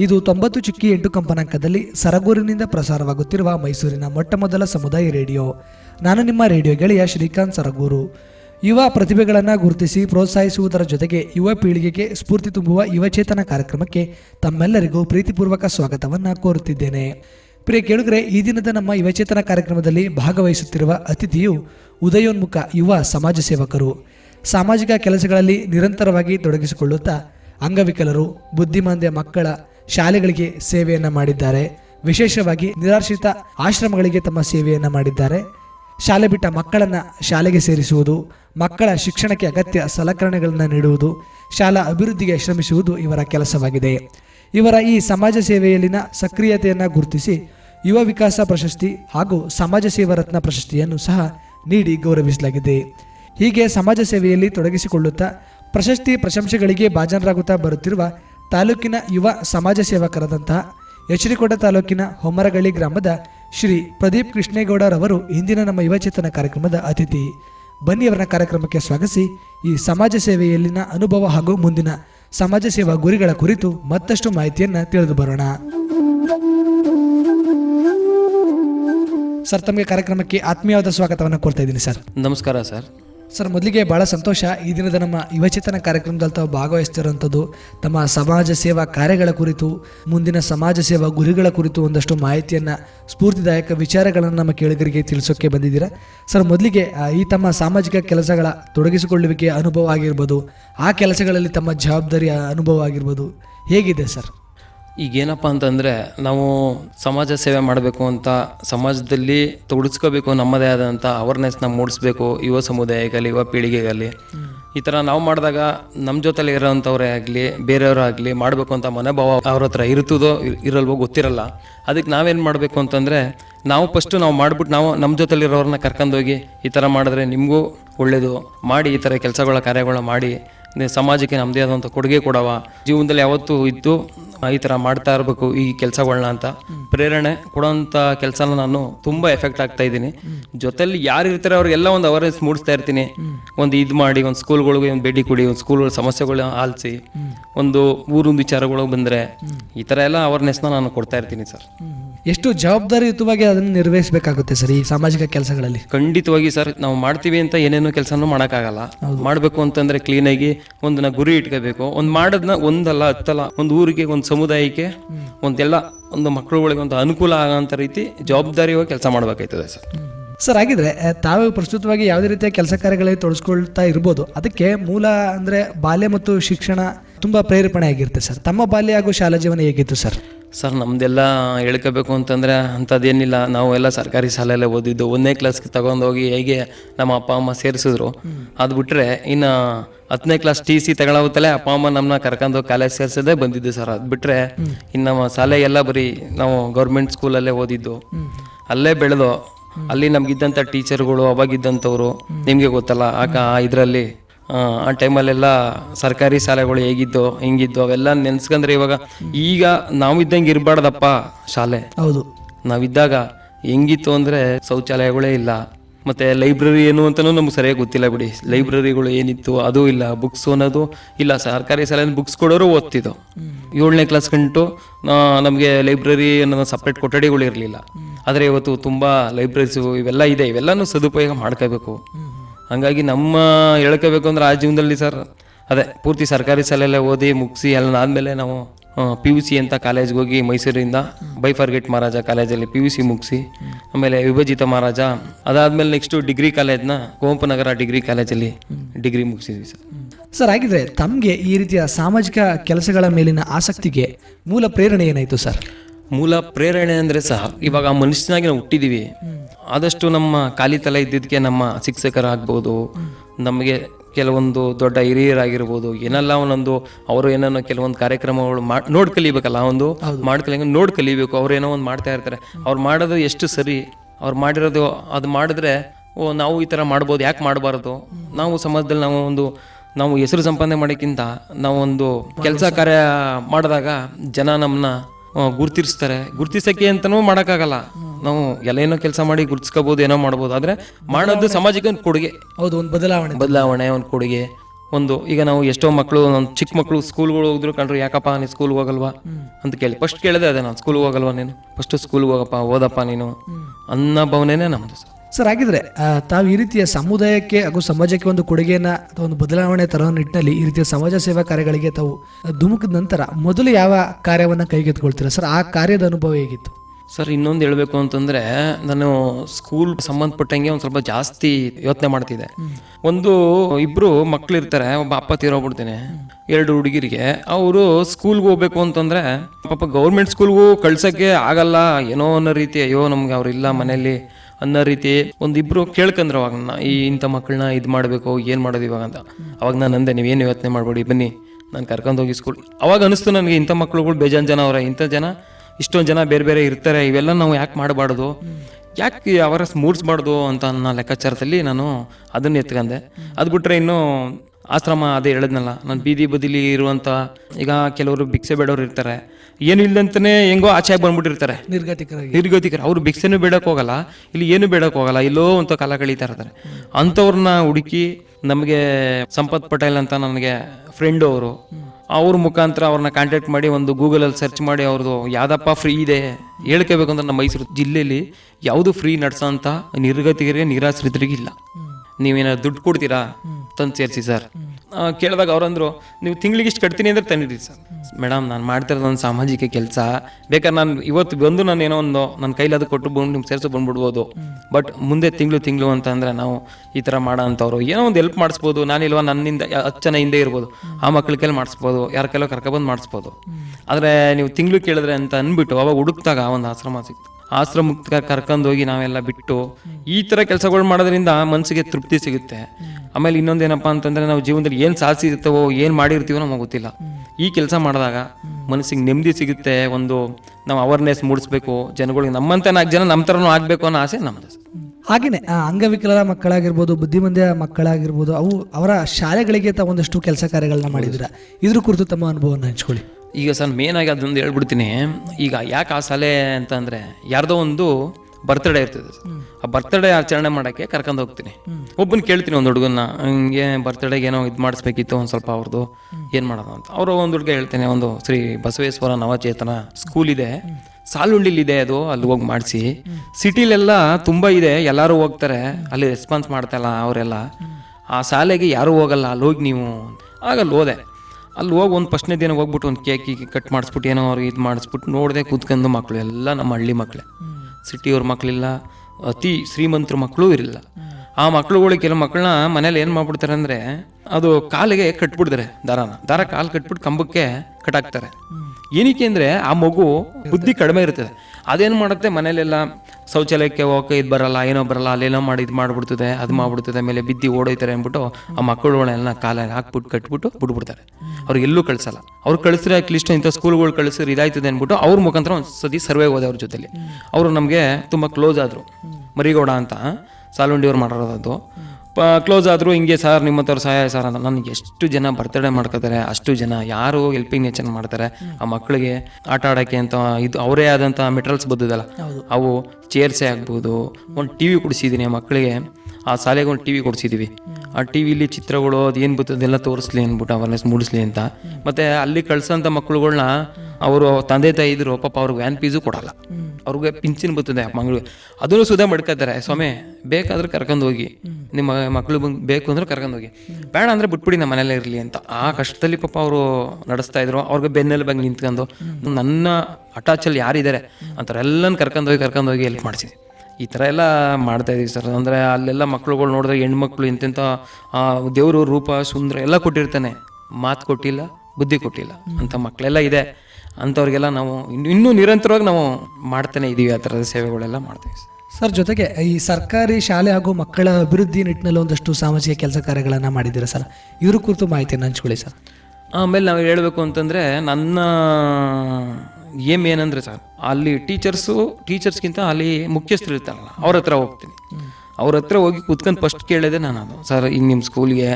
ಇದು ತೊಂಬತ್ತು ಚುಕ್ಕಿ ಎಂಟು ಕಂಪನಾಂಕದಲ್ಲಿ ಸರಗೂರಿನಿಂದ ಪ್ರಸಾರವಾಗುತ್ತಿರುವ ಮೈಸೂರಿನ ಮೊಟ್ಟಮೊದಲ ಸಮುದಾಯ ರೇಡಿಯೋ. ನಾನು ನಿಮ್ಮ ರೇಡಿಯೋ ಗೆಳೆಯ ಶ್ರೀಕಾಂತ್ ಸರಗೂರು. ಯುವ ಪ್ರತಿಭೆಗಳನ್ನು ಗುರುತಿಸಿ ಪ್ರೋತ್ಸಾಹಿಸುವುದರ ಜೊತೆಗೆ ಯುವ ಪೀಳಿಗೆಗೆ ಸ್ಫೂರ್ತಿ ತುಂಬುವ ಯುವಚೇತನ ಕಾರ್ಯಕ್ರಮಕ್ಕೆ ತಮ್ಮೆಲ್ಲರಿಗೂ ಪ್ರೀತಿಪೂರ್ವಕ ಸ್ವಾಗತವನ್ನು ಕೋರುತ್ತಿದ್ದೇನೆ. ಪ್ರಿಯ ಕೇಳುಗರೆ, ಈ ದಿನದ ನಮ್ಮ ಯುವಚೇತನ ಕಾರ್ಯಕ್ರಮದಲ್ಲಿ ಭಾಗವಹಿಸುತ್ತಿರುವ ಅತಿಥಿಯು ಉದಯೋನ್ಮುಖ ಯುವ ಸಮಾಜ ಸೇವಕರು. ಸಾಮಾಜಿಕ ಕೆಲಸಗಳಲ್ಲಿ ನಿರಂತರವಾಗಿ ತೊಡಗಿಸಿಕೊಳ್ಳುತ್ತಾ ಅಂಗವಿಕಲರು, ಬುದ್ಧಿಮಾಂದ್ಯ ಮಕ್ಕಳ ಶಾಲೆಗಳಿಗೆ ಸೇವೆಯನ್ನು ಮಾಡಿದ್ದಾರೆ. ವಿಶೇಷವಾಗಿ ನಿರಾಶ್ರಿತ ಆಶ್ರಮಗಳಿಗೆ ತಮ್ಮ ಸೇವೆಯನ್ನು ಮಾಡಿದ್ದಾರೆ. ಶಾಲೆ ಬಿಟ್ಟ ಮಕ್ಕಳನ್ನು ಶಾಲೆಗೆ ಸೇರಿಸುವುದು, ಮಕ್ಕಳ ಶಿಕ್ಷಣಕ್ಕೆ ಅಗತ್ಯ ಸಲಕರಣೆಗಳನ್ನು ನೀಡುವುದು, ಶಾಲಾ ಅಭಿವೃದ್ಧಿಗೆ ಶ್ರಮಿಸುವುದು ಇವರ ಕೆಲಸವಾಗಿದೆ. ಇವರ ಈ ಸಮಾಜ ಸೇವೆಯಲ್ಲಿನ ಸಕ್ರಿಯತೆಯನ್ನು ಗುರುತಿಸಿ ಯುವ ವಿಕಾಸ ಪ್ರಶಸ್ತಿ ಹಾಗೂ ಸಮಾಜ ಸೇವಾ ರತ್ನ ಪ್ರಶಸ್ತಿಯನ್ನು ಸಹ ನೀಡಿ ಗೌರವಿಸಲಾಗಿದೆ. ಹೀಗೆ ಸಮಾಜ ಸೇವೆಯಲ್ಲಿ ತೊಡಗಿಸಿಕೊಳ್ಳುತ್ತಾ ಪ್ರಶಸ್ತಿ ಪ್ರಶಂಸೆಗಳಿಗೆ ಭಾಜನರಾಗುತ್ತಾ ಬರುತ್ತಿರುವ ತಾಲೂಕಿನ ಯುವ ಸಮಾಜ ಸೇವಕರಾದಂತಹ ಎಚರಿಕೋಟ ತಾಲೂಕಿನ ಹೊಮ್ಮರಗಳ್ಳಿ ಗ್ರಾಮದ ಶ್ರೀ ಪ್ರದೀಪ್ ಕೃಷ್ಣೇಗೌಡರವರು ಇಂದಿನ ನಮ್ಮ ಯುವಚೇತನ ಕಾರ್ಯಕ್ರಮದ ಅತಿಥಿ. ಬನ್ನಿ ಅವರ ಕಾರ್ಯಕ್ರಮಕ್ಕೆ ಸ್ವಾಗತಿಸಿ. ಈ ಸಮಾಜ ಸೇವೆಯಲ್ಲಿನ ಅನುಭವ ಹಾಗೂ ಮುಂದಿನ ಸಮಾಜ ಸೇವಾ ಗುರಿಗಳ ಕುರಿತು ಮತ್ತಷ್ಟು ಮಾಹಿತಿಯನ್ನು ತಿಳಿದು ಬರೋಣ. ಸರ್, ತಮಗೆ ಕಾರ್ಯಕ್ರಮಕ್ಕೆ ಆತ್ಮೀಯವಾದ ಸ್ವಾಗತವನ್ನು ಕೊಡ್ತಾ ಇದ್ದೀನಿ ಸರ್. ನಮಸ್ಕಾರ ಸರ್. ಸರ್, ಮೊದಲಿಗೆ ಬಹಳ ಸಂತೋಷ. ಈ ದಿನದ ನಮ್ಮ ಯುವಚೇತನ ಕಾರ್ಯಕ್ರಮದಲ್ಲಿ ತಾವು ಭಾಗವಹಿಸ್ತಿರುವಂಥದ್ದು, ತಮ್ಮ ಸಮಾಜ ಸೇವಾ ಕಾರ್ಯಗಳ ಕುರಿತು, ಮುಂದಿನ ಸಮಾಜ ಸೇವಾ ಗುರಿಗಳ ಕುರಿತು ಒಂದಷ್ಟು ಮಾಹಿತಿಯನ್ನು, ಸ್ಫೂರ್ತಿದಾಯಕ ವಿಚಾರಗಳನ್ನು ನಮ್ಮ ಕೇಳಿಗರಿಗೆ ತಿಳಿಸೋಕೆ ಬಂದಿದ್ದೀರಾ? ಸರ್, ಮೊದಲಿಗೆ ಈ ತಮ್ಮ ಸಾಮಾಜಿಕ ಕೆಲಸಗಳ ತೊಡಗಿಸಿಕೊಳ್ಳುವಿಕೆ ಅನುಭವ ಆಗಿರ್ಬೋದು, ಆ ಕೆಲಸಗಳಲ್ಲಿ ತಮ್ಮ ಜವಾಬ್ದಾರಿಯ ಅನುಭವ ಆಗಿರ್ಬೋದು, ಹೇಗಿದೆ ಸರ್? ಈಗೇನಪ್ಪ ಅಂತಂದರೆ ನಾವು ಸಮಾಜ ಸೇವೆ ಮಾಡಬೇಕು ಅಂತ ಸಮಾಜದಲ್ಲಿ ತೊಡಸ್ಕೋಬೇಕು ನಮ್ಮದೇ ಆದಂಥ ಅವೇರ್ನೆಸ್ನ ಮೂಡಿಸ್ಬೇಕು ಯುವ ಸಮುದಾಯಗಲಿ ಯುವ ಪೀಳಿಗೆಗಾಗಲಿ. ಈ ಥರ ನಾವು ಮಾಡಿದಾಗ ನಮ್ಮ ಜೊತೆಲಿ ಇರೋವಂಥವ್ರೇ ಆಗಲಿ ಬೇರೆಯವರಾಗಲಿ ಮಾಡಬೇಕು ಅಂತ ಮನೋಭಾವ ಅವ್ರ ಹತ್ರ ಇರುತ್ತದೋ ಇರ್- ಇರಲ್ವೋ ಗೊತ್ತಿರಲ್ಲ. ಅದಕ್ಕೆ ನಾವೇನು ಮಾಡಬೇಕು ಅಂತಂದರೆ ನಾವು ಫಸ್ಟು ನಾವು ಮಾಡ್ಬಿಟ್ಟು ನಾವು ನಮ್ಮ ಜೊತೆಲಿರೋರನ್ನ ಕರ್ಕೊಂಡೋಗಿ ಈ ಥರ ಮಾಡಿದ್ರೆ ನಿಮಗೂ ಒಳ್ಳೆಯದು ಮಾಡಿ ಈ ಥರ ಕೆಲಸಗಳ ಕಾರ್ಯಗಳ ಮಾಡಿ. ಸಮಾಜಕ್ಕೆ ನಮ್ಮದೇ ಆದಂಥ ಕೊಡುಗೆ ಕೊಡವ. ಜೀವನದಲ್ಲಿ ಯಾವತ್ತೂ ಇದ್ದು ಈ ಥರ ಮಾಡ್ತಾ ಇರಬೇಕು ಈ ಕೆಲಸಗಳನ್ನ ಅಂತ. ಪ್ರೇರಣೆ ಕೊಡೋಂಥ ಕೆಲಸನ ನಾನು ತುಂಬ ಎಫೆಕ್ಟ್ ಆಗ್ತಾ ಇದ್ದೀನಿ. ಜೊತೆಲಿ ಯಾರು ಇರ್ತಾರೆ ಅವ್ರಿಗೆಲ್ಲ ಒಂದು ಅವೇರ್ನೆಸ್ ಮೂಡಿಸ್ತಾ ಇರ್ತೀನಿ. ಒಂದು ಇದು ಮಾಡಿ, ಒಂದು ಸ್ಕೂಲ್ಗಳಿಗೆ ಒಂದು ಭೇಟಿ ಕೊಡಿ, ಒಂದು ಸ್ಕೂಲ್ಗಳ ಸಮಸ್ಯೆಗಳನ್ನ ಆಲಿಸಿ. ಒಂದು ಊರಿನ ವಿಚಾರಗಳಿಗೆ ಬಂದರೆ ಈ ಥರ ಎಲ್ಲ ಅವೇರ್ನೆಸ್ನ ನಾನು ಕೊಡ್ತಾ ಇರ್ತೀನಿ ಸರ್. ಎಷ್ಟು ಜವಾಬ್ದಾರಿಯುತವಾಗಿ ಅದನ್ನು ನಿರ್ವಹಿಸಬೇಕಾಗುತ್ತೆ ಸರ್ ಈ ಸಾಮಾಜಿಕ ಕೆಲಸಗಳಲ್ಲಿ? ಖಂಡಿತವಾಗಿ ಸರ್ ನಾವು ಮಾಡ್ತೀವಿ ಅಂತ ಏನೇನೋ ಕೆಲಸನೂ ಮಾಡೋಕ್ಕಾಗಲ್ಲ. ಮಾಡಬೇಕು ಅಂತಂದ್ರೆ ಕ್ಲೀನಾಗಿ ಒಂದನ್ನ ಗುರಿ ಇಟ್ಕೋಬೇಕು. ಒಂದು ಮಾಡೋದನ್ನ ಒಂದಲ್ಲ ಹತ್ತಲ್ಲ ಒಂದು ಊರಿಗೆ ಒಂದು ಸಮುದಾಯಕ್ಕೆ ಒಂದೆಲ್ಲ ಒಂದು ಮಕ್ಕಳುಗಳಿಗೆ ಒಂದು ಅನುಕೂಲ ಆಗೋಂಥ ರೀತಿ ಜವಾಬ್ದಾರಿಯಾಗಿ ಕೆಲಸ ಮಾಡಬೇಕಾಯ್ತದೆ ಸರ್. ಸರ್ ಆಗಿದ್ರೆ ತಾವೇ ತಾವು ಪ್ರಸ್ತುತವಾಗಿ ಯಾವುದೇ ರೀತಿಯ ಕೆಲಸ ಕಾರ್ಯಗಳಲ್ಲಿ ತೊಡಸ್ಕೊಳ್ತಾ ಇರ್ಬೋದು. ಅದಕ್ಕೆ ಮೂಲ ಅಂದ್ರೆ ಬಾಲ್ಯ ಮತ್ತು ಶಿಕ್ಷಣ ತುಂಬಾ ಪ್ರೇರೇಪಣೆ ಆಗಿರುತ್ತೆ ಸರ್. ತಮ್ಮ ಬಾಲ್ಯ ಹಾಗೂ ಶಾಲಾ ಜೀವನ ಹೇಗಿತ್ತು ಸರ್? ಸರ್, ನಮ್ದೆಲ್ಲ ಹೇಳ್ಕೋಬೇಕು ಅಂತಂದರೆ ಅಂಥದ್ದೇನಿಲ್ಲ. ನಾವು ಎಲ್ಲ ಸರ್ಕಾರಿ ಶಾಲೆಯಲ್ಲೇ ಓದಿದ್ದು. ಒಂದನೇ ಕ್ಲಾಸ್ಗೆ ತಗೊಂಡೋಗಿ ಹೇಗೆ ನಮ್ಮ ಅಪ್ಪ, ಅಮ್ಮ ಸೇರಿಸಿದ್ರು. ಅದು ಬಿಟ್ಟರೆ ಇನ್ನು ಹತ್ತನೇ ಕ್ಲಾಸ್ ಟಿ ಸಿ ತಗೊಳ್ಳೋತ್ತಲೇ ಅಪ್ಪ, ಅಮ್ಮ ನಮ್ಮನ್ನ ಕರ್ಕೊಂಡು ಕಾಲೇಜ್ ಸೇರಿಸೋದೇ ಬಂದಿದ್ದು ಸರ್. ಅದು ಬಿಟ್ಟರೆ ಇನ್ನು ನಮ್ಮ ಶಾಲೆ ಎಲ್ಲ ಬರೀ ನಾವು ಗೌರ್ಮೆಂಟ್ ಸ್ಕೂಲಲ್ಲೇ ಓದಿದ್ದು. ಅಲ್ಲೇ ಬೆಳೆದು ಅಲ್ಲಿ ನಮಗಿದ್ದಂಥ ಟೀಚರ್ಗಳು ಅವಾಗಿದ್ದಂಥವ್ರು, ನಿಮಗೆ ಗೊತ್ತಲ್ಲ. ಆಕ ಇದರಲ್ಲಿ ಆ ಟೈಮಲ್ಲೆಲ್ಲ ಸರ್ಕಾರಿ ಶಾಲೆಗಳು ಹೇಗಿದ್ದೋ ಹೆಂಗಿದ್ದೋ ಅವೆಲ್ಲ ನೆನ್ಸ್ಕೊಂಡ್ರೆ ಇವಾಗ ಈಗ ನಾವಿದ್ದಂಗೆ ಇರಬಾರ್ದಪ್ಪ ಶಾಲೆ. ಹೌದು. ನಾವಿದ್ದಾಗ ಹೆಂಗಿತ್ತು ಅಂದರೆ ಶೌಚಾಲಯಗಳೇ ಇಲ್ಲ. ಮತ್ತೆ ಲೈಬ್ರರಿ ಏನು ಅಂತಲೂ ನಮ್ಗೆ ಸರಿಯಾಗಿ ಗೊತ್ತಿಲ್ಲ ಬಿಡಿ. ಲೈಬ್ರರಿಗಳು ಏನಿತ್ತು ಅದು ಇಲ್ಲ ಬುಕ್ಸ್ ಅನ್ನೋದು ಇಲ್ಲ. ಸರ್ಕಾರಿ ಶಾಲೆಯಲ್ಲಿ ಬುಕ್ಸ್ ಕೊಡೋರು ಓದ್ತಿದ್ದು. ಏಳನೇ ಕ್ಲಾಸ್ ಕಂಟು ನಮಗೆ ಲೈಬ್ರರಿ ಅನ್ನೋ ಸಪ್ರೇಟ್ ಕೊಠಡಿಗಳು ಇರಲಿಲ್ಲ. ಆದರೆ ಇವತ್ತು ತುಂಬ ಲೈಬ್ರರೀಸು ಇವೆಲ್ಲ ಇದೆ. ಇವೆಲ್ಲನೂ ಸದುಪಯೋಗ ಮಾಡ್ಕೋಬೇಕು ಹಂಗಾಗಿ ನಮ್ಮ ಹೇಳ್ಕೋಬೇಕು ಅಂದ್ರೆ ಆ ಜೀವನದಲ್ಲಿ ಸರ್ ಅದೇ ಪೂರ್ತಿ ಸರ್ಕಾರಿ ಶಾಲೆಯಲ್ಲೇ ಓದಿ ಮುಗಿಸಿ ಎಲ್ಲ ಆದಮೇಲೆ ನಾವು ಪಿ ಯು ಸಿ ಅಂತ ಕಾಲೇಜ್ಗೆ ಹೋಗಿ ಮೈಸೂರಿಂದ ಬೈ ಫಾರ್ಗೆಟ್ ಮಹಾರಾಜ ಕಾಲೇಜಲ್ಲಿ ಪಿ ಯು ಸಿ ಮುಗಿಸಿ ಆಮೇಲೆ ವಿಭಜಿತ ಮಹಾರಾಜ ಅದಾದಮೇಲೆ ನೆಕ್ಸ್ಟು ಡಿಗ್ರಿ ಕಾಲೇಜ್ನ ಕುವೆಂಪು ನಗರ ಡಿಗ್ರಿ ಕಾಲೇಜಲ್ಲಿ ಡಿಗ್ರಿ ಮುಗಿಸಿದ್ವಿ ಸರ್. ಸರ್ ಆಗಿದ್ರೆ ತಮಗೆ ಈ ರೀತಿಯ ಸಾಮಾಜಿಕ ಕೆಲಸಗಳ ಮೇಲಿನ ಆಸಕ್ತಿಗೆ ಮೂಲ ಪ್ರೇರಣೆ ಏನಾಯಿತು ಸರ್? ಮೂಲ ಪ್ರೇರಣೆ ಅಂದರೆ ಸಹ ಇವಾಗ ಮನುಷ್ಯನಾಗಿ ನಾವು ಹುಟ್ಟಿದ್ದೀವಿ ಆದಷ್ಟು ನಮ್ಮ ಖಾಲಿ ತಲೆ ಇದ್ದಿದ್ದಕ್ಕೆ ನಮ್ಮ ಶಿಕ್ಷಕರಾಗ್ಬೋದು ನಮಗೆ ಕೆಲವೊಂದು ದೊಡ್ಡ ಹಿರಿಯರಾಗಿರ್ಬೋದು ಏನೆಲ್ಲ ಒಂದೊಂದು ಅವರು ಏನೋ ಕೆಲವೊಂದು ಕಾರ್ಯಕ್ರಮಗಳು ಮಾಡಿ ನೋಡಿ ಕಲಿಬೇಕಲ್ಲ ಒಂದು ಮಾಡ್ಕಲಿ ನೋಡಿ ಕಲಿಬೇಕು ಅವ್ರು ಏನೋ ಒಂದು ಮಾಡ್ತಾ ಇರ್ತಾರೆ. ಅವ್ರು ಮಾಡೋದು ಎಷ್ಟು ಸರಿ ಅವ್ರು ಮಾಡಿರೋದು ಅದು ಮಾಡಿದ್ರೆ ಓ ನಾವು ಈ ಥರ ಮಾಡ್ಬೋದು ಯಾಕೆ ಮಾಡಬಾರ್ದು? ನಾವು ಸಮಾಜದಲ್ಲಿ ನಾವು ಒಂದು ನಾವು ಹೆಸರು ಸಂಪಾದನೆ ಮಾಡೋಕ್ಕಿಂತ ನಾವೊಂದು ಕೆಲಸ ಕಾರ್ಯ ಮಾಡಿದಾಗ ಜನ ನಮ್ಮನ್ನ ಗುರ್ತಿರ್ಸ್ತಾರೆ. ಗುರುತಿಸೋಕೆ ಅಂತನೂ ಮಾಡೋಕ್ಕಾಗಲ್ಲ. ನಾವು ಎಲ್ಲ ಏನೋ ಕೆಲಸ ಮಾಡಿ ಗುರ್ತಿಸ್ಕೋಬೋದು ಏನೋ ಮಾಡ್ಬೋದು. ಆದ್ರೆ ಮಾಡೋದು ಸಮಾಜಕ್ಕೆ ಒಂದು ಕೊಡುಗೆ. ಹೌದು ಒಂದು ಬದಲಾವಣೆ. ಬದಲಾವಣೆ ಒಂದು ಕೊಡುಗೆ. ಒಂದು ಈಗ ನಾವು ಎಷ್ಟೋ ಮಕ್ಕಳು ನಮ್ಮ ಚಿಕ್ಕ ಮಕ್ಕಳು ಸ್ಕೂಲ್ಗಳು ಹೋಗಿದ್ರು ಕಂಡ್ರು ಯಾಕಪ್ಪ ನೀನು ಸ್ಕೂಲ್ಗೆ ಹೋಗಲ್ವಾ? ಅಂತ ಕೇಳಿ. ಫಸ್ಟ್ ಕೇಳಿದೆ ಅದೇ ನಾನು ಸ್ಕೂಲ್ಗೆ ಹೋಗಲ್ವಾ ನೀನು? ಫಸ್ಟ್ ಸ್ಕೂಲ್ಗೆ ಹೋಗಪ್ಪ ಓದಪ್ಪ ನೀನು? ಅನ್ನೋ ಭಾವನೆನೇ ನಮ್ಮದು ಸರ್ ಆಗಿದ್ರೆ ಹಾಗಿದ್ರೆ ತಾವು ಈ ರೀತಿಯ ಸಮುದಾಯಕ್ಕೆ ಹಾಗೂ ಸಮಾಜಕ್ಕೆ ಒಂದು ಕೊಡುಗೆಯನ್ನ ಅಥವಾ ಒಂದು ಬದಲಾವಣೆ ತರೋ ನಿಟ್ಟಿನಲ್ಲಿ ಈ ರೀತಿಯ ಸಮಾಜ ಸೇವಾ ಕಾರ್ಯಗಳಿಗೆ ತಾವು ಧುಮುಕಿದ ನಂತರ ಮೊದಲು ಯಾವ ಕಾರ್ಯವನ್ನ ಕೈಗೆತ್ತಿಕೊಳ್ತೀರಾ? ಸರ್ ಆ ಕಾರ್ಯದ ಅನುಭವ ಹೇಗಿತ್ತು? ಸರ್, ಇನ್ನೊಂದು ಹೇಳಬೇಕು ಅಂತಂದರೆ, ನಾನು ಸ್ಕೂಲ್ ಸಂಬಂಧಪಟ್ಟಂಗೆ ಒಂದು ಸ್ವಲ್ಪ ಜಾಸ್ತಿ ಯೋಚನೆ ಮಾಡ್ತಿದ್ದೆ. ಒಂದು ಇಬ್ಬರು ಮಕ್ಳು ಇರ್ತಾರೆ, ಒಬ್ಬ ಅಪ್ಪ ತೀರೋಗ್ಬಿಡ್ತೇನೆ ಎರಡು ಹುಡುಗಿರಿಗೆ. ಅವರು ಸ್ಕೂಲ್ಗೆ ಹೋಗ್ಬೇಕು ಅಂತಂದರೆ, ಪಾಪ ಗೌರ್ಮೆಂಟ್ ಸ್ಕೂಲ್ಗೂ ಕಳ್ಸೋಕ್ಕೆ ಆಗಲ್ಲ, ಏನೋ ಅನ್ನೋ ರೀತಿ, ಅಯ್ಯೋ, ನಮ್ಗೆ ಇಲ್ಲ ಮನೇಲಿ ಅನ್ನೋ ರೀತಿ. ಒಂದಿಬ್ರು ಕೇಳ್ಕಂದ್ರು ಅವಾಗ ಈ ಇಂಥ ಮಕ್ಕಳನ್ನ ಇದು ಮಾಡಬೇಕು, ಏನು ಮಾಡೋದು ಇವಾಗ ಅಂತ. ಅವಾಗ ನಾನು ಅಂದೆ ನೀವೇನು ಯೋಚನೆ ಮಾಡಬೇಡಿ, ಬನ್ನಿ. ನಾನು ಕರ್ಕೊಂಡು ಹೋಗಿ ಸ್ಕೂಲ್ ಅವಾಗ ಅನಿಸ್ತು ನನಗೆ, ಇಂಥ ಮಕ್ಳುಗಳು ಬೇಜಾನ್ ಜನ ಅವರ, ಇಂಥ ಜನ. ಇಷ್ಟೊಂದು ಜನ ಬೇರೆ ಬೇರೆ ಇರ್ತಾರೆ ಇವೆಲ್ಲ ನಾವು ಯಾಕೆ ಮಾಡಬಾರ್ದು? ಯಾಕೆ ಅವರ ಮೂಡಿಸ್ಬಾರ್ದು ಅಂತ ನನ್ನ ಲೆಕ್ಕಾಚಾರದಲ್ಲಿ ನಾನು ಅದನ್ನ ಎತ್ಕೊಂಡೆ. ಅದು ಬಿಟ್ಟರೆ ಇನ್ನು ಆಶ್ರಮ ಅದೇ ಹೇಳಿದ್ನಲ್ಲ ನಾನು ಬೀದಿ ಬದಿಲಿ ಇರುವಂಥ ಈಗ ಕೆಲವರು ಭಿಕ್ಷೆ ಬೇಡೋರು ಇರ್ತಾರೆ. ಏನು ಇಲ್ಲದಂತನೇ ಹೆಂಗೋ ಆಚೆ ಬಂದ್ಬಿಟ್ಟಿರ್ತಾರೆ. ನಿರ್ಗತಿಕರಾಗಿ. ನಿರ್ಗತಿಕರು ಅವ್ರು ಭಿಕ್ಷೆನೂ ಬೇಡಕ್ಕೆ ಹೋಗಲ್ಲ ಇಲ್ಲಿ ಏನು ಬೇಡಕ್ಕೆ ಹೋಗಲ್ಲ ಇಲ್ಲೋ ಅಂತ ಕಾಲ ಕಳೀತಾ ಇರ್ತಾರೆ. ಅಂಥವ್ರನ್ನ ಹುಡುಕಿ ನಮಗೆ ಸಂಪತ್ ಪಟೇಲ್ ಅಂತ ನನಗೆ ಫ್ರೆಂಡು ಅವರು. ಅವ್ರ ಮುಖಾಂತರ ಅವ್ರನ್ನ ಕಾಂಟ್ಯಾಕ್ಟ್ ಮಾಡಿ ಒಂದು ಗೂಗಲಲ್ಲಿ ಸರ್ಚ್ ಮಾಡಿ ಅವ್ರದ್ದು ಯಾವ್ದಪ್ಪ ಫ್ರೀ ಇದೆ ಹೇಳ್ಕೋಬೇಕು ಅಂದ್ರೆ ನಮ್ಮ ಮೈಸೂರು ಜಿಲ್ಲೆಯಲ್ಲಿ ಯಾವುದು ಫ್ರೀ ನಡೆಸೋಂಥ ನಿರ್ಗತಿಗರಿಗೆ ನಿರಾಶ್ರಿತರಿಗೆ ಇಲ್ಲ ನೀವೇನಾದ್ರು ದುಡ್ಡು ಕೊಡ್ತೀರಾ? ತಂದು ಸೇರಿಸಿ ಸರ್. ಕೇಳಿದಾಗ ಅವ್ರಂದ್ರು ನೀವು ತಿಂಗಳಿಗೆ ಇಷ್ಟು ಕಟ್ತೀನಿ ಅಂದ್ರೆ ತಂದಿರಿ ಸರ್. ಮೇಡಮ್, ನಾನು ಮಾಡ್ತಿರೋದು ಒಂದು ಸಾಮಾಜಿಕ ಕೆಲಸ. ಬೇಕಾದ್ರೆ ನಾನು ಇವತ್ತು ಬಂದು ನಾನು ಏನೋ ಒಂದು ನನ್ನ ಕೈಲಾದ ಕೊಟ್ಟು ಬಂದು, ನಿಮ್ಗೆ ಸೇರಿಸೋ ಬಂದ್ಬಿಡ್ಬೋದು. ಬಟ್ ಮುಂದೆ ತಿಂಗಳು ತಿಂಗಳು ಅಂತ ನಾವು ಈ ಥರ ಮಾಡೋ ಅಂಥವ್ರು ಏನೋ ಒಂದು ಹೆಲ್ಪ್ ಮಾಡಿಸ್ಬೋದು. ನಾನಿಲ್ವ ನನ್ನಿಂದ ಹತ್ತು ಜನ ಹಿಂದೆ ಇರ್ಬೋದು. ಆ ಮಕ್ಳ ಕೈಲಿ ಮಾಡಿಸ್ಬೋದು. ಯಾರ ಕೈಲೋ ಕರ್ಕೊಬಂದು ಮಾಡಿಸ್ಬೋದು. ಆದರೆ ನೀವು ತಿಂಗಳು ಕೇಳಿದ್ರೆ ಅಂತ ಅಂದ್ಬಿಟ್ಟು, ಅವಾಗ ಹುಡುಕ್ದಾಗ ಒಂದು ಆಶ್ರಮ ಸಿಕ್ತು. ಆಶ್ರಮಕ್ಕೆ ಕರ್ಕೊಂಡೋಗಿ ನಾವೆಲ್ಲ ಬಿಟ್ಟು ಈ ಥರ ಕೆಲಸಗಳು ಮಾಡೋದ್ರಿಂದ ಮನಸ್ಸಿಗೆ ತೃಪ್ತಿ ಸಿಗುತ್ತೆ. ಆಮೇಲೆ ಇನ್ನೊಂದೇನಪ್ಪ ಅಂತಂದರೆ ನಾವು ಜೀವನದಲ್ಲಿ ಏನು ಸಾಧಿಸಿರ್ತೇವೋ ಏನು ಮಾಡಿರ್ತೀವೋ ನಮಗೆ ಗೊತ್ತಿಲ್ಲ. ಈ ಕೆಲಸ ಮಾಡಿದಾಗ ಮನಸ್ಸಿಗೆ ನೆಮ್ಮದಿ ಸಿಗುತ್ತೆ, ಒಂದು ನಾವು ಅವೇರ್ನೆಸ್ ಮೂಡಿಸ್ಬೇಕು, ಜನಗಳಿಗೆ ನಮ್ಮಂತ ನಾಲ್ಕು ಜನ ನಮ್ಮ ಥರನೂ ಆಗಬೇಕು ಅನ್ನೋ ಆಸೆ ನಮ್ಮದು ಹಾಗೇನೆ, ಆ, ಅಂಗವಿಕಲರ ಮಕ್ಕಳಾಗಿರ್ಬೋದು, ಬುದ್ಧಿಮಂದ್ಯ ಮಕ್ಕಳಾಗಿರ್ಬೋದು, ಅವು ಅವರ ಶಾಲೆಗಳಿಗೆ ತ ಒಂದಷ್ಟು ಕೆಲಸ ಕಾರ್ಯಗಳನ್ನ ಮಾಡಿದ್ದೀರಾ? ಇದ್ರ ಕುರಿತು ತಮ್ಮ ಅನುಭವವನ್ನು ಹಂಚ್ಕೊಳ್ಳಿ. ಈಗ ಸರ್ ಮೇನ್ ಆಗಿ ಅದೊಂದು ಹೇಳ್ಬಿಡ್ತೀನಿ. ಈಗ ಯಾಕೆ ಆ ಶಾಲೆ ಅಂತಂದರೆ ಯಾರ್ದೋ ಒಂದು ಬರ್ತ್ಡೇ ಇರ್ತದೆ ಆ ಬರ್ತ್ಡೇ ಆಚರಣೆ ಮಾಡೋಕ್ಕೆ ಕರ್ಕೊಂಡು ಹೋಗ್ತೀನಿ. ಒಬ್ಬನ ಕೇಳ್ತೀನಿ ಒಂದು ಹುಡುಗನ ಹಂಗೆ ಬರ್ತ್ಡೇಗೆ ಏನೋ ಇದು ಮಾಡಿಸ್ಬೇಕಿತ್ತು ಒಂದು ಸ್ವಲ್ಪ ಅವ್ರದ್ದು ಏನು ಮಾಡೋದು ಅಂತ. ಅವರು ಒಂದು ಹುಡುಗ ಹೇಳ್ತೇನೆ, ಒಂದು ಶ್ರೀ ಬಸವೇಶ್ವರ ನವಚೇತನ ಸ್ಕೂಲ್ ಇದೆ. ಸಾಲುಂಡಿಲಿದೆ ಅದು, ಅಲ್ಲಿ ಹೋಗಿ ಮಾಡಿಸಿ. ಸಿಟಿಲೆಲ್ಲ ತುಂಬ ಇದೆ, ಎಲ್ಲರೂ ಹೋಗ್ತಾರೆ, ಅಲ್ಲಿ ರೆಸ್ಪಾನ್ಸ್ ಮಾಡ್ತಾಯಿಲ್ಲ ಅವರೆಲ್ಲ. ಆ ಶಾಲೆಗೆ ಯಾರೂ ಹೋಗಲ್ಲ, ಅಲ್ಲಿ ಹೋಗಿ ನೀವು ಆಗಲ್ಲಿ ಹೋದೆ. ಅಲ್ಲಿ ಹೋಗಿ ಒಂದು ಫಸ್ಟ್ನೇ ದಿನ ಹೋಗ್ಬಿಟ್ಟು ಒಂದು ಕೇಕ್ ಕಟ್ ಮಾಡಿಸ್ಬಿಟ್ಟು ಏನೋ ಅವ್ರಿಗೆ ಇದು ಮಾಡಿಸ್ಬಿಟ್ಟು ನೋಡಿದೆ ಕೂತ್ಕೊಂಡು ಮಕ್ಕಳು ಎಲ್ಲ ನಮ್ಮ ಹಳ್ಳಿ ಮಕ್ಕಳೇ ಸಿಟಿಯವ್ರ ಮಕ್ಕಳಿಲ್ಲ ಅತಿ ಶ್ರೀಮಂತರ ಮಕ್ಕಳು ಇರಲಿಲ್ಲ. ಆ ಮಕ್ಳುಗಳಿಗೆ ಕೆಲವು ಮಕ್ಕಳನ್ನ ಮನೇಲಿ ಏನು ಮಾಡ್ಬಿಡ್ತಾರೆ ಅಂದರೆ, ಅದು ಕಾಲಿಗೆ ಕಟ್ಬಿಡ್ತಾರೆ, ದಾರಾನ. ದಾರ ಕಾಲು ಕಟ್ಬಿಟ್ಟು ಕಂಬಕ್ಕೆ ಕಟಾಕ್ತಾರೆ ಏನಕ್ಕೆ ಅಂದರೆ ಆ ಮಗು ಬುದ್ಧಿ ಕಡಿಮೆ ಇರ್ತದೆ. ಅದೇನು ಮಾಡುತ್ತೆ? ಮನೇಲೆಲ್ಲ ಶೌಚಾಲಯಕ್ಕೆ ಹೋಗಕ್ಕೆ ಇದು ಬರಲ್ಲ, ಏನೋ ಬರಲ್ಲ ಅಲ್ಲೇನೋ ಮಾಡಿ ಇದು ಮಾಡ್ಬಿಡ್ತದೆ, ಅದು ಮಾಡ್ಬಿಡ್ತದೆ, ಆಮೇಲೆ ಬಿದ್ದಿ ಓಡೋಯ್ತಾರೆ ಅಂದ್ಬಿಟ್ಟು ಆ ಮಕ್ಕಳುಗಳನ್ನೆಲ್ಲ ಕಾಲಲ್ಲಿ ಹಾಕ್ಬಿಟ್ಟು ಕಟ್ಬಿಟ್ಟು ಬಿಟ್ಬಿಡ್ತಾರೆ. ಅವ್ರಿಗೆ ಎಲ್ಲೂ ಕಳಿಸಲ್ಲ. ಅವ್ರು ಕಳಿಸಿದ್ರೆ ಅಟ್ಲೀಸ್ಟ್ ಇಂಥ ಸ್ಕೂಲ್ಗಳು ಕಳಿಸಿದ್ರೆ ಇದಾಯ್ತದೆ ಅಂದ್ಬಿಟ್ಟು ಅವ್ರ ಮುಖಾಂತರ ಒಂದು ಸತಿ ಸರ್ವೆ ಹೋದೆ ಅವ್ರ ಜೊತೆಲಿ. ಅವರು ನಮಗೆ ತುಂಬ ಕ್ಲೋಸ್ ಆದರು. ಮರಿಗೌಡ ಅಂತ, ಸಾಲುಂಡಿಯವ್ರು ಮಾಡಿರೋದು ಕ್ಲೋಸ್ ಆದರೂ ಹಿಂಗೆ ಸರ್ ನಿಮ್ಮ ಹತ್ರ ಸಹಾಯ ಸರ್ ಅಂತ ನನಗೆ ಎಷ್ಟು ಜನ ಬರ್ತ್ಡೇ ಮಾಡ್ಕೋತಾರೆ ಅಷ್ಟು ಜನ ಯಾರು ಹೆಲ್ಪಿಂಗ್ ನೇಚರ್ ಮಾಡ್ತಾರೆ ಆ ಮಕ್ಕಳಿಗೆ ಆಟ ಆಡೋಕ್ಕೆ ಅಂತ ಇದು ಅವರೇ ಆದಂಥ ಮೆಟ್ರಲ್ಸ್ ಬದ್ದದಲ್ಲ ಅವು ಚೇರ್ಸೇ ಆಗ್ಬೋದು ಒಂದು ಟಿ ವಿ ಕೊಡಿಸಿದ್ದೀನಿ ಆ ಮಕ್ಕಳಿಗೆ ಆ ಶಾಲೆಗೆ ಒಂದು ಟಿ ವಿ ಕೊಡಿಸಿದ್ದೀವಿ ಆ ಟಿ ವಿಲಿ ಚಿತ್ರಗಳು ಅದು ಏನು ಬರ್ತದೆ ಅದೆಲ್ಲ ತೋರಿಸ್ಲಿ ಅಂದ್ಬಿಟ್ಟು ಅವೇರ್ನೆಸ್ ಮೂಡಿಸ್ಲಿ ಅಂತ. ಮತ್ತು ಅಲ್ಲಿ ಕಳ್ಸೋಂಥ ಮಕ್ಕಳುಗಳ್ನ ಅವರು ತಂದೆ ತಾಯಿ ಇದ್ರು ಪಾಪ ಅವ್ರಿಗೆ ವ್ಯಾನ್ ಫೀಸು ಕೊಡಲ್ಲ. ಅವ್ರಿಗೆ ಪಿಂಚಿನ ಬರ್ತದೆ ಮಗಳು ಅದನ್ನು ಸುಧಾ ಮಡ್ಕೋತಾರೆ ಸ್ವಾಮಿ, ಬೇಕಾದ್ರೆ ಕರ್ಕೊಂಡು ಹೋಗಿ. ನಿಮ್ಮ ಮಕ್ಕಳು ಬೇಕು ಅಂದ್ರೆ ಕರ್ಕೊಂಡು ಹೋಗಿ. ಬೇಡ ಅಂದ್ರೆ ಬಿಟ್ಬಿಡಿ ನಮ್ಮ ಮನೇಲೇ ಇರಲಿ ಅಂತ. ಆ ಕಷ್ಟದಲ್ಲಿ ಪಾಪ ಅವರು ನಡೆಸ್ತಾ ಇದ್ರು. ಅವ್ರಿಗೆ ಬೆನ್ನೆಲ್ಲ ಬಂದು ನಿಂತ್ಕೊಂಡು ನನ್ನ ಅಟ್ಯಾಚಲ್ಲಿ ಯಾರಿದ್ದಾರೆ ಹೋಗಿ, ಕರ್ಕೊಂಡು ಹೋಗಿ ಹೆಲ್ಪ್ ಮಾಡಿಸಿದೆ ಈ ಥರ ಎಲ್ಲ ಮಾಡ್ತಾ ಇದೀವಿ ಸರ್. ಅಂದರೆ ಅಲ್ಲೆಲ್ಲ ಮಕ್ಳುಗಳು ನೋಡಿದ್ರೆ ಹೆಣ್ಮಕ್ಳು ಇಂತಿಂಥ ದೇವರು ರೂಪ, ಸುಂದರ ಎಲ್ಲ ಕೊಟ್ಟಿರ್ತಾನೆ. ಮಾತು ಕೊಟ್ಟಿಲ್ಲ, ಬುದ್ಧಿ ಕೊಟ್ಟಿಲ್ಲ. ಅಂಥ ಮಕ್ಕಳೆಲ್ಲ ಇದೆ. ಅಂಥವ್ರಿಗೆಲ್ಲ ನಾವು ಇನ್ನು ಇನ್ನೂ ನಿರಂತರವಾಗಿ ನಾವು ಮಾಡ್ತಾನೆ ಇದ್ದೀವಿ ಆ ಥರದ ಸೇವೆಗಳೆಲ್ಲ ಮಾಡ್ತೀವಿ ಸರ್. ಸರ್ ಜೊತೆಗೆ ಈ ಸರ್ಕಾರಿ ಶಾಲೆ ಹಾಗೂ ಮಕ್ಕಳ ಅಭಿವೃದ್ಧಿ ನಿಟ್ಟಿನಲ್ಲಿ ಒಂದಷ್ಟು ಸಾಮಾಜಿಕ ಕೆಲಸ ಕಾರ್ಯಗಳನ್ನು ಮಾಡಿದ್ದೀರಾ ಸರ್? ಇವ್ರ ಕುರಿತು ಮಾಹಿತಿಯನ್ನು ಹಂಚ್ಕೊಳ್ಳಿ ಸರ್. ಆಮೇಲೆ ನಾವು ಹೇಳಬೇಕು ಅಂತಂದರೆ ನನ್ನ ಏಮ್ ಏನಂದರೆ ಸರ್ ಅಲ್ಲಿ ಟೀಚರ್ಸು ಟೀಚರ್ಸ್ಗಿಂತ ಅಲ್ಲಿ ಮುಖ್ಯಸ್ಥರು ಇರ್ತಾರಲ್ಲ ಅವ್ರ ಹತ್ರ ಹೋಗ್ತೀನಿ. ಅವ್ರ ಹತ್ರ ಹೋಗಿ ಕೂತ್ಕೊಂಡು ಫಸ್ಟ್ ಕೇಳಿದೆ ನಾನು ಅದು. ಸರ್ ಈಗ ನಿಮ್ಮ ಸ್ಕೂಲ್ಗೆ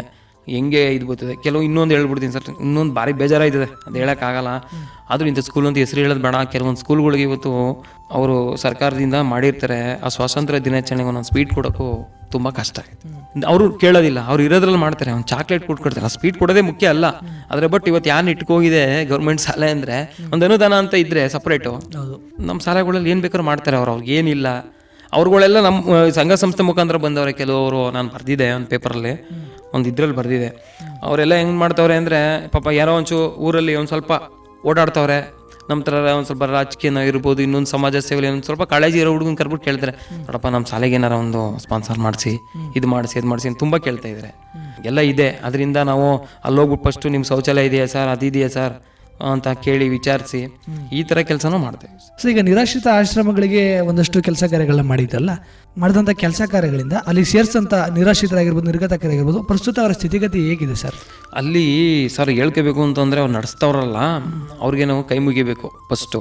ಹೆಂಗೆ ಇದು ಬರ್ತದೆ? ಕೆಲವು ಇನ್ನೊಂದು ಹೇಳ್ಬಿಡ್ತೀನಿ ಸರ್ ಇನ್ನೊಂದು ಭಾರಿ ಬೇಜಾರಾಯ್ತದೆ ಅದು ಹೇಳೋಕ್ಕಾಗಲ್ಲ ಆದರೂ ಇಂಥ ಸ್ಕೂಲ್ ಅಂತ ಹೆಸರು ಹೇಳೋದು ಬೇಡ. ಕೆಲವೊಂದು ಸ್ಕೂಲ್ಗಳಿಗೆ ಇವತ್ತು ಅವರು ಸರ್ಕಾರದಿಂದ ಮಾಡಿರ್ತಾರೆ. ಆ ಸ್ವಾತಂತ್ರ್ಯ ದಿನಾಚರಣೆಗೆ ಒಂದೊಂದು ಸ್ವೀಟ್ ಕೊಡೋಕ್ಕೂ ತುಂಬ ಕಷ್ಟ ಆಗುತ್ತೆ. ಅವರು ಕೇಳೋದಿಲ್ಲ. ಅವ್ರು ಇರೋದ್ರಲ್ಲಿ ಮಾಡ್ತಾರೆ. ಒಂದು ಚಾಕ್ಲೇಟ್ ಕೊಟ್ಕೊಡ್ತಾರೆ ಆ ಸ್ವೀಟ್ ಕೊಡೋದೇ ಮುಖ್ಯ ಅಲ್ಲ. ಆದರೆ ಬಟ್ ಇವತ್ತು ಯಾರು ಇಟ್ಕೋಗಿದೆ ಗೌರ್ಮೆಂಟ್ ಶಾಲೆ ಅಂದರೆ ಒಂದು ಅನುದಾನ ಅಂತ ಇದ್ದರೆ ಸಪ್ರೇಟು ನಮ್ಮ ಶಾಲೆಗಳಲ್ಲಿ ಏನು ಬೇಕಾದ್ರೂ ಮಾಡ್ತಾರೆ ಅವ್ರು. ಅವ್ರಿಗೆ ಏನಿಲ್ಲ. ಅವ್ರುಗಳೆಲ್ಲ ನಮ್ಮ ಸಂಘ ಸಂಸ್ಥೆ ಮುಖಾಂತರ ಬಂದವ್ರೆ. ಕೆಲವರು ನಾನು ಬರೆದಿದ್ದೆ ಒಂದು ಪೇಪರಲ್ಲಿ ಒಂದು ಇದ್ರಲ್ಲಿ ಬರೆದಿದೆ. ಅವರೆಲ್ಲ ಹೆಂಗೆ ಮಾಡ್ತವ್ರೆ ಅಂದರೆ ಪಾಪ ಯಾರೋ ಒಂಚೂ ಊರಲ್ಲಿ ಒಂದು ಸ್ವಲ್ಪ ಓಡಾಡ್ತವ್ರೆ. ನಮ್ಮ ಥರ ಒಂದು ಸ್ವಲ್ಪ ರಾಜಕೀಯನ ಇರ್ಬೋದು ಇನ್ನೊಂದು ಸಮಾಜ ಸೇವೆ ಒಂದು ಸ್ವಲ್ಪ ಕಾಳಜಿ ಇರೋ ಹುಡುಗನ ಕರ್ಬಿಟ್ಟು ಕೇಳ್ತಾರೆ, ನೋಡಪ್ಪ, ನಮ್ಮ ಶಾಲೆಗೆ ಏನಾರ ಒಂದು ಸ್ಪಾನ್ಸರ್ ಮಾಡಿಸಿ, ಇದು ಮಾಡಿಸಿ ಇದು ಮಾಡಿಸಿ ಅಂತ ತುಂಬ ಕೇಳ್ತಾ ಇದ್ದಾರೆ ಎಲ್ಲ ಇದೆ. ಅದರಿಂದ ನಾವು ಅಲ್ಲೋಗ್ಬಿಟ್ಟು ಫಸ್ಟು ನಿಮ್ಮ ಶೌಚಾಲಯ ಇದೆಯಾ ಸರ್? ಅದಿದೆಯಾ ಸರ್? ಅಂತ ಕೇಳಿ ವಿಚಾರಿಸಿ ಈ ಥರ ಕೆಲಸನೂ ಮಾಡ್ತೇವೆ ಸೊ ಈಗ ನಿರಾಶ್ರಿತ ಆಶ್ರಮಗಳಿಗೆ ಒಂದಷ್ಟು ಕೆಲಸ ಕಾರ್ಯಗಳನ್ನ ಮಾಡಿದ್ದಲ್ಲ ಮಾಡಿದಂಥ ಕೆಲಸ ಕಾರ್ಯಗಳಿಂದ ಅಲ್ಲಿ ಸೇರ್ಸಂತ ನಿರಾಶ್ರಿತರಾಗಿರ್ಬೋದು ನಿರ್ಗತಕರಾಗಿರ್ಬೋದು ಪ್ರಸ್ತುತ ಅವರ ಸ್ಥಿತಿಗತಿ ಹೇಗಿದೆ ಸರ್? ಅಲ್ಲಿ ಸರ್ ಹೇಳ್ಕೋಬೇಕು ಅಂತಂದರೆ ಅವ್ರು ನಡೆಸ್ತವ್ರಲ್ಲ ಅವ್ರಿಗೆ ನಾವು ಕೈ ಮುಗಿಬೇಕು ಫಸ್ಟು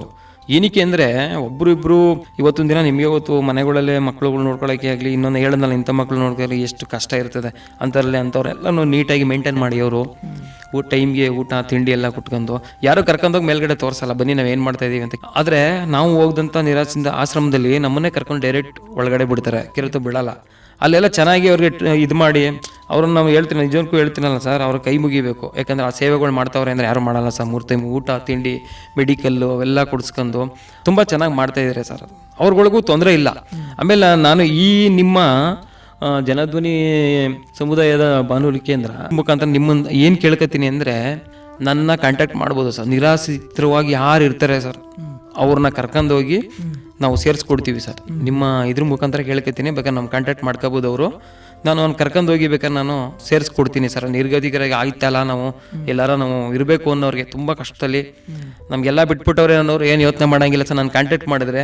ಏನಕ್ಕೆ ಅಂದರೆ ಒಬ್ಬರು ಇಬ್ಬರು ಇವತ್ತೊಂದು ದಿನ ನಿಮಗೆ ಗೊತ್ತು ಮನೆಗಳಲ್ಲೇ ಮಕ್ಕಳುಗಳು ನೋಡ್ಕೊಳ್ಳೋಕೆ ಆಗಲಿ, ಇನ್ನೊಂದು ಹೇಳೋದಲ್ಲ, ಇಂಥ ಮಕ್ಕಳು ನೋಡ್ಕೊಳ್ಳಿ ಎಷ್ಟು ಕಷ್ಟ ಇರ್ತದೆ. ಅಂಥದ್ರಲ್ಲಿ ಅಂಥವ್ರೆಲ್ಲನೂ ನೀಟಾಗಿ ಮೇಂಟೈನ್ ಮಾಡಿ ಅವರು. ಊಟ ಟೈಮ್ಗೆ ಊಟ, ತಿಂಡಿ ಎಲ್ಲ ಕುಟ್ಕೊಂಡು. ಯಾರು ಕರ್ಕೊಂಡೋಗಿ ಮೇಲ್ಗಡೆ ತೋರಿಸಲ್ಲ, ಬನ್ನಿ ನಾವು ಏನು ಮಾಡ್ತಾ ಇದೀವಿ ಅಂತ. ಆದರೆ ನಾವು ಹೋಗ್ದಂಥ ನಿರಾಶಿಂದ ಆಶ್ರಮದಲ್ಲಿ ನಮ್ಮನ್ನೇ ಕರ್ಕೊಂಡು ಡೈರೆಕ್ಟ್ ಒಳಗಡೆ ಬಿಡ್ತಾರೆ, ಕೆರೆತು ಬಿಡಲ್ಲ ಅಲ್ಲೆಲ್ಲ ಚೆನ್ನಾಗಿ ಅವ್ರಿಗೆ ಇದು ಮಾಡಿ ಅವ್ರನ್ನ ನಾವು ಹೇಳ್ತೀನಿ ನಿಜಕ್ಕೂ ಹೇಳ್ತೀನಲ್ಲ ಸರ್, ಅವ್ರ ಕೈ ಮುಗಿಬೇಕು. ಯಾಕಂದ್ರೆ ಆ ಸೇವೆಗಳು ಮಾಡ್ತಾವ್ರೆ ಅಂದರೆ ಯಾರು ಮಾಡಲ್ಲ ಸರ್ ಮೂರು ಟೈಮ್ ಊಟ, ತಿಂಡಿ ಮೆಡಿಕಲ್ಲು ಅವೆಲ್ಲ ಕೊಡಿಸ್ಕೊಂಡು ತುಂಬ ಚೆನ್ನಾಗಿ ಮಾಡ್ತಾ ಇದ್ದಾರೆ ಸರ್ ಅವ್ರಗಳಿಗೂ ತೊಂದರೆ ಇಲ್ಲ. ಆಮೇಲೆ ನಾನು ಈ ನಿಮ್ಮ ಜನಧ್ವನಿ ಸಮುದಾಯದ ಬಾನುಲಿ ಕೇಂದ್ರ ಮುಖಾಂತರ ನಿಮ್ಮನ್ನ ಏನು ಕೇಳ್ಕೊತೀನಿ ಅಂದರೆ ನನ್ನ ಕಾಂಟ್ಯಾಕ್ಟ್ ಮಾಡ್ಬೋದು ಸರ್. ನಿರಾಶ್ರಿತವಾಗಿ ಯಾರು ಇರ್ತಾರೆ ಸರ್, ಅವ್ರನ್ನ ಕರ್ಕೊಂಡೋಗಿ ನಾವು ಸೇರಿಸ್ಕೊಡ್ತೀವಿ ಸರ್. ನಿಮ್ಮ ಇದ್ರ ಮುಖಾಂತರ ಕೇಳ್ಕೊತೀನಿ ಬೇಕಾದ್ರೆ ನಮ್ಮ ಕಾಂಟ್ಯಾಕ್ಟ್ ಮಾಡ್ಕೋಬೋದು ಅವರು. ನಾನು ಅವ್ನು ಕರ್ಕೊಂಡು ಹೋಗಿಬೇಕಾದ್ರೆ ನಾನು ಸೇರಿಸ್ಕೊಡ್ತೀನಿ ಸರ್. ನಿರ್ಗತಿಕರಾಗಿ ಆಯ್ತಲ್ಲ ನಾವು? ಎಲ್ಲಾರ ನಾವು ಇರಬೇಕು ಅನ್ನೋರಿಗೆ ತುಂಬ ಕಷ್ಟದಲ್ಲಿ. ನಮಗೆಲ್ಲ ಬಿಟ್ಬಿಟ್ಟವ್ರೆ ಅನ್ನೋರು ಏನು ಯೋಚನೆ ಮಾಡೋಂಗಿಲ್ಲ ಸರ್. ನಾನು ಕಾಂಟ್ಯಾಕ್ಟ್ ಮಾಡಿದ್ರೆ